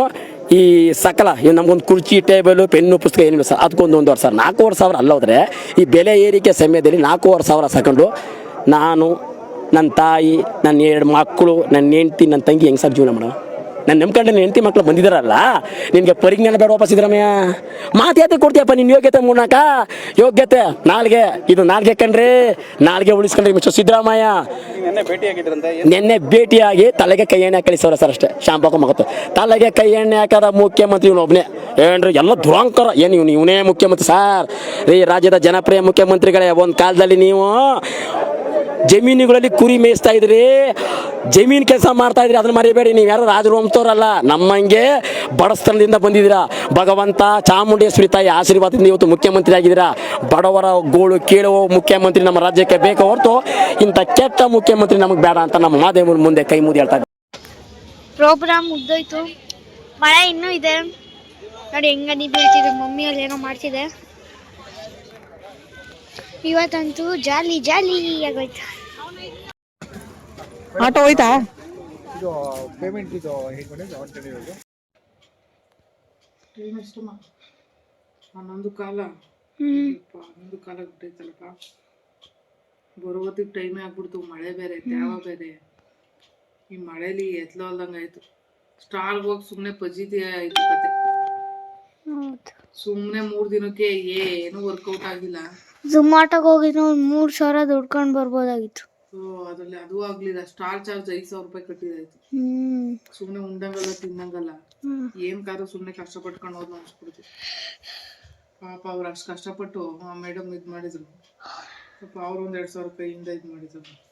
ಈ ಸಕಲ ನಮ್ಗೊಂದು ಕುರ್ಚಿ, ಟೇಬಲ್, ಪೆನ್ನು, ಪುಸ್ತಕ ಏನಿಲ್ಲ ಸರ್ ಅದಕ್ಕೊಂದು ಒಂದೂವರೆ ಸಾವಿರ ನಾಲ್ಕೂವರೆ ಸಾವಿರ ಅಲ್ಲ ಹೋದ್ರೆ ಈ ಬೆಲೆ ಏರಿಕೆ ಸಮಯದಲ್ಲಿ ನಾಲ್ಕೂವರೆ ಸಾವಿರ ಸಕೊಂಡು ನಾನು ನನ್ನ ತಾಯಿ ನನ್ನ ಎರಡು ಮಕ್ಕಳು ನನ್ನ ಹೆಂಡ್ತಿ ನನ್ನ ತಂಗಿ ಹೆಂಗೆ ಸರ್ ಜೀವನ ಮಾಡೋ ನನ್ನ ನಂಬ್ಕೊಂಡು ನನ್ನ ಹೆಂಡತಿ ಮಕ್ಕಳು ಬಂದಿದ್ದಾರಲ್ಲ ನಿನಗೆ ಪರಿಜ್ಞಾನ ಬೇಡ ವಾಪಸ್ ಸಿದ್ದರಾಮಯ್ಯ. ಮಾತು ಯಾತೆ ಕೊಡ್ತೀಯಪ್ಪ ನಿನ್ನ ಯೋಗ್ಯತೆ ಮೂರ್ನಾಕ? ಯೋಗ್ಯತೆ ನಾಲ್ಗೆ ಇದು ನಾಲ್ಗೆ ಕಣ್ರಿ ನಾಲ್ಗೆ ಉಳಿಸ್ಕೊಂಡ್ರಿ ಮಿಸ್ಟರ್ ಸಿದ್ದರಾಮಯ್ಯ. ನಿನ್ನೆ ಭೇಟಿಯಾಗಿ ತಲೆಗೆ ಕೈ ಎಣ್ಣೆ ಕಳಿಸೋರ ಸರ್ ಅಷ್ಟೇ ಶಾಂಪಾಕ ಮಗತ್ತು. ತಲೆಗೆ ಕೈ ಎಣ್ಣೆ ಹಾಕದ ಮುಖ್ಯಮಂತ್ರಿ ಇವನೊಬ್ಬನೇ ಏನ್ರಿ ಎಲ್ಲ ದುರಾಂಕರ ಏನು ಇವನು ಇವನೇ ಮುಖ್ಯಮಂತ್ರಿ ಸರ್. ರೀ ರಾಜ್ಯದ ಜನಪ್ರಿಯ ಮುಖ್ಯಮಂತ್ರಿಗಳೇ ಒಂದು ಕಾಲದಲ್ಲಿ ನೀವು ಜಮೀನುಗಳಲ್ಲಿ ಕುರಿ ಮೇಯಿಸ್ತಾ ಇದ್ರಿ, ಜಮೀನು ಕೆಲಸ ಮಾಡ್ತಾ ಇದ್ರಿ, ಅದನ್ನ ಮರಿಬೇಡಿ, ನೀವು ಯಾರು ರಾಜರು ನಮ್ಮ ನಮ್ಮಂಗೆ ಬಡಸ್ತನದಿಂದ ಬಂದಿದ್ದೀರಾ? ಭಗವಂತ ಚಾಮುಂಡೇಶ್ವರಿ ತಾಯಿ ಆಶೀರ್ವಾದದಿಂದ ಇವತ್ತು ಮುಖ್ಯಮಂತ್ರಿ ಆಗಿದ್ದೀರಾ? ಬಡವರ ಗೋಳು ಕೇಳುವ ಮುಖ್ಯಮಂತ್ರಿ ನಮ್ಮ ರಾಜ್ಯಕ್ಕೆ ಬೇಕು ಹೊರತು, ಇಂಥ ಕೆಟ್ಟ ಮುಖ್ಯಮಂತ್ರಿ ನಮಗೆ ಬೇಡ ಅಂತ ನಮ್ಮ ಮಹಾದೇವರು ಮುಂದೆ ಕೈ ಮುದಿ ಹೇಳ್ತಾ ಪ್ರೋಗ್ರಾಮ್ ಮುಗ್ದೋಯ್ತು. ಮಳೆ ಇನ್ನೂ ಇದೆ. ನೋಡಿ ಹೆಂಗ ನೀ ಬೀಳ್ತಿದೆ ಮಮ್ಮಿ ಅಲ್ಲಿ ಏನೋ ಮಾಡ್ತಿದೆ. ಇವತ್ತಂತೂ ಜಾಲಿ ಜಾಲಿ ಆಗೋಯ್ತು. ಆಟೋ ಹೋಯ್ತಾ? ಟೈಮ್ ಎಷ್ಟಮ್ಮ ಹನ್ನೊಂದು ಕಾಲ. ಹ್ಮ್. ಯಪ್ಪ, ಹನ್ನೊಂದು ಕಾಲ ಬಿಟ್ಟೈತಲ್ಲಪ್ಪ. ಬರೋತ್ತಿಗೆ ಟೈಮೇ ಆಗ್ಬಿಡ್ತು. ಮಳೆ ಬೇರೆ ತ್ಯಾವ ಬೇರೆ. ಈ ಮಳೇಲಿ ಎತ್ಲೋಲ್ದಂಗೆ ಆಯ್ತು. ಸ್ಟಾರ್ಗೆ ಹೋಗಿ ಸುಮ್ಮನೆ ಪಜೀತಿ ಆಯ್ತು ಕತೆ. ಹೌದು. ಸುಮ್ಮನೆ ಮೂರು ದಿನಕ್ಕೆ ಏನು ವರ್ಕೌಟ್ ಆಗಿಲ್ಲ. ಝೊಮ್ಯಾಟೋಗೆ ಹೋಗಿದ್ರೆ ಒಂದು ಮೂರು ಸಾವಿರ ದುಡ್ಕೊಂಡ್ ಬರ್ಬೋದಾಗಿತ್ತು. ಸೊ ಅದ್ರಲ್ಲಿ ಅದು ಆಗ್ಲಿಲ್ಲ. ಸ್ಟಾರ್ ಚಾರ್ಜ್ ಐದು ಸಾವಿರ ರೂಪಾಯಿ ಕಟ್ಟಿದಾಯ್ತು. ಹ್ಮ್. ಸುಮ್ಮನೆ ಉಂಡಂಗಲ್ಲ ತಿನ್ನಂಗಲ್ಲ. ಹ್ಮ್. ಏನ್ ಕಾರು ಸುಮ್ಮನೆ ಕಷ್ಟಪಟ್ಕೊಂಡು ಹೋದ್ ಅನ್ಸ್ಬಿಡ್ತು. ಪಾಪ ಅವ್ರು ಅಷ್ಟು ಕಷ್ಟಪಟ್ಟು ಮೇಡಮ್ ಇದು ಮಾಡಿದ್ರು. ಪಾಪ ಅವ್ರು ಒಂದ್ ಎರಡ್ ಸಾವಿರ ರೂಪಾಯಿ ಇಂದ ಇದು ಮಾಡಿದ್ರು.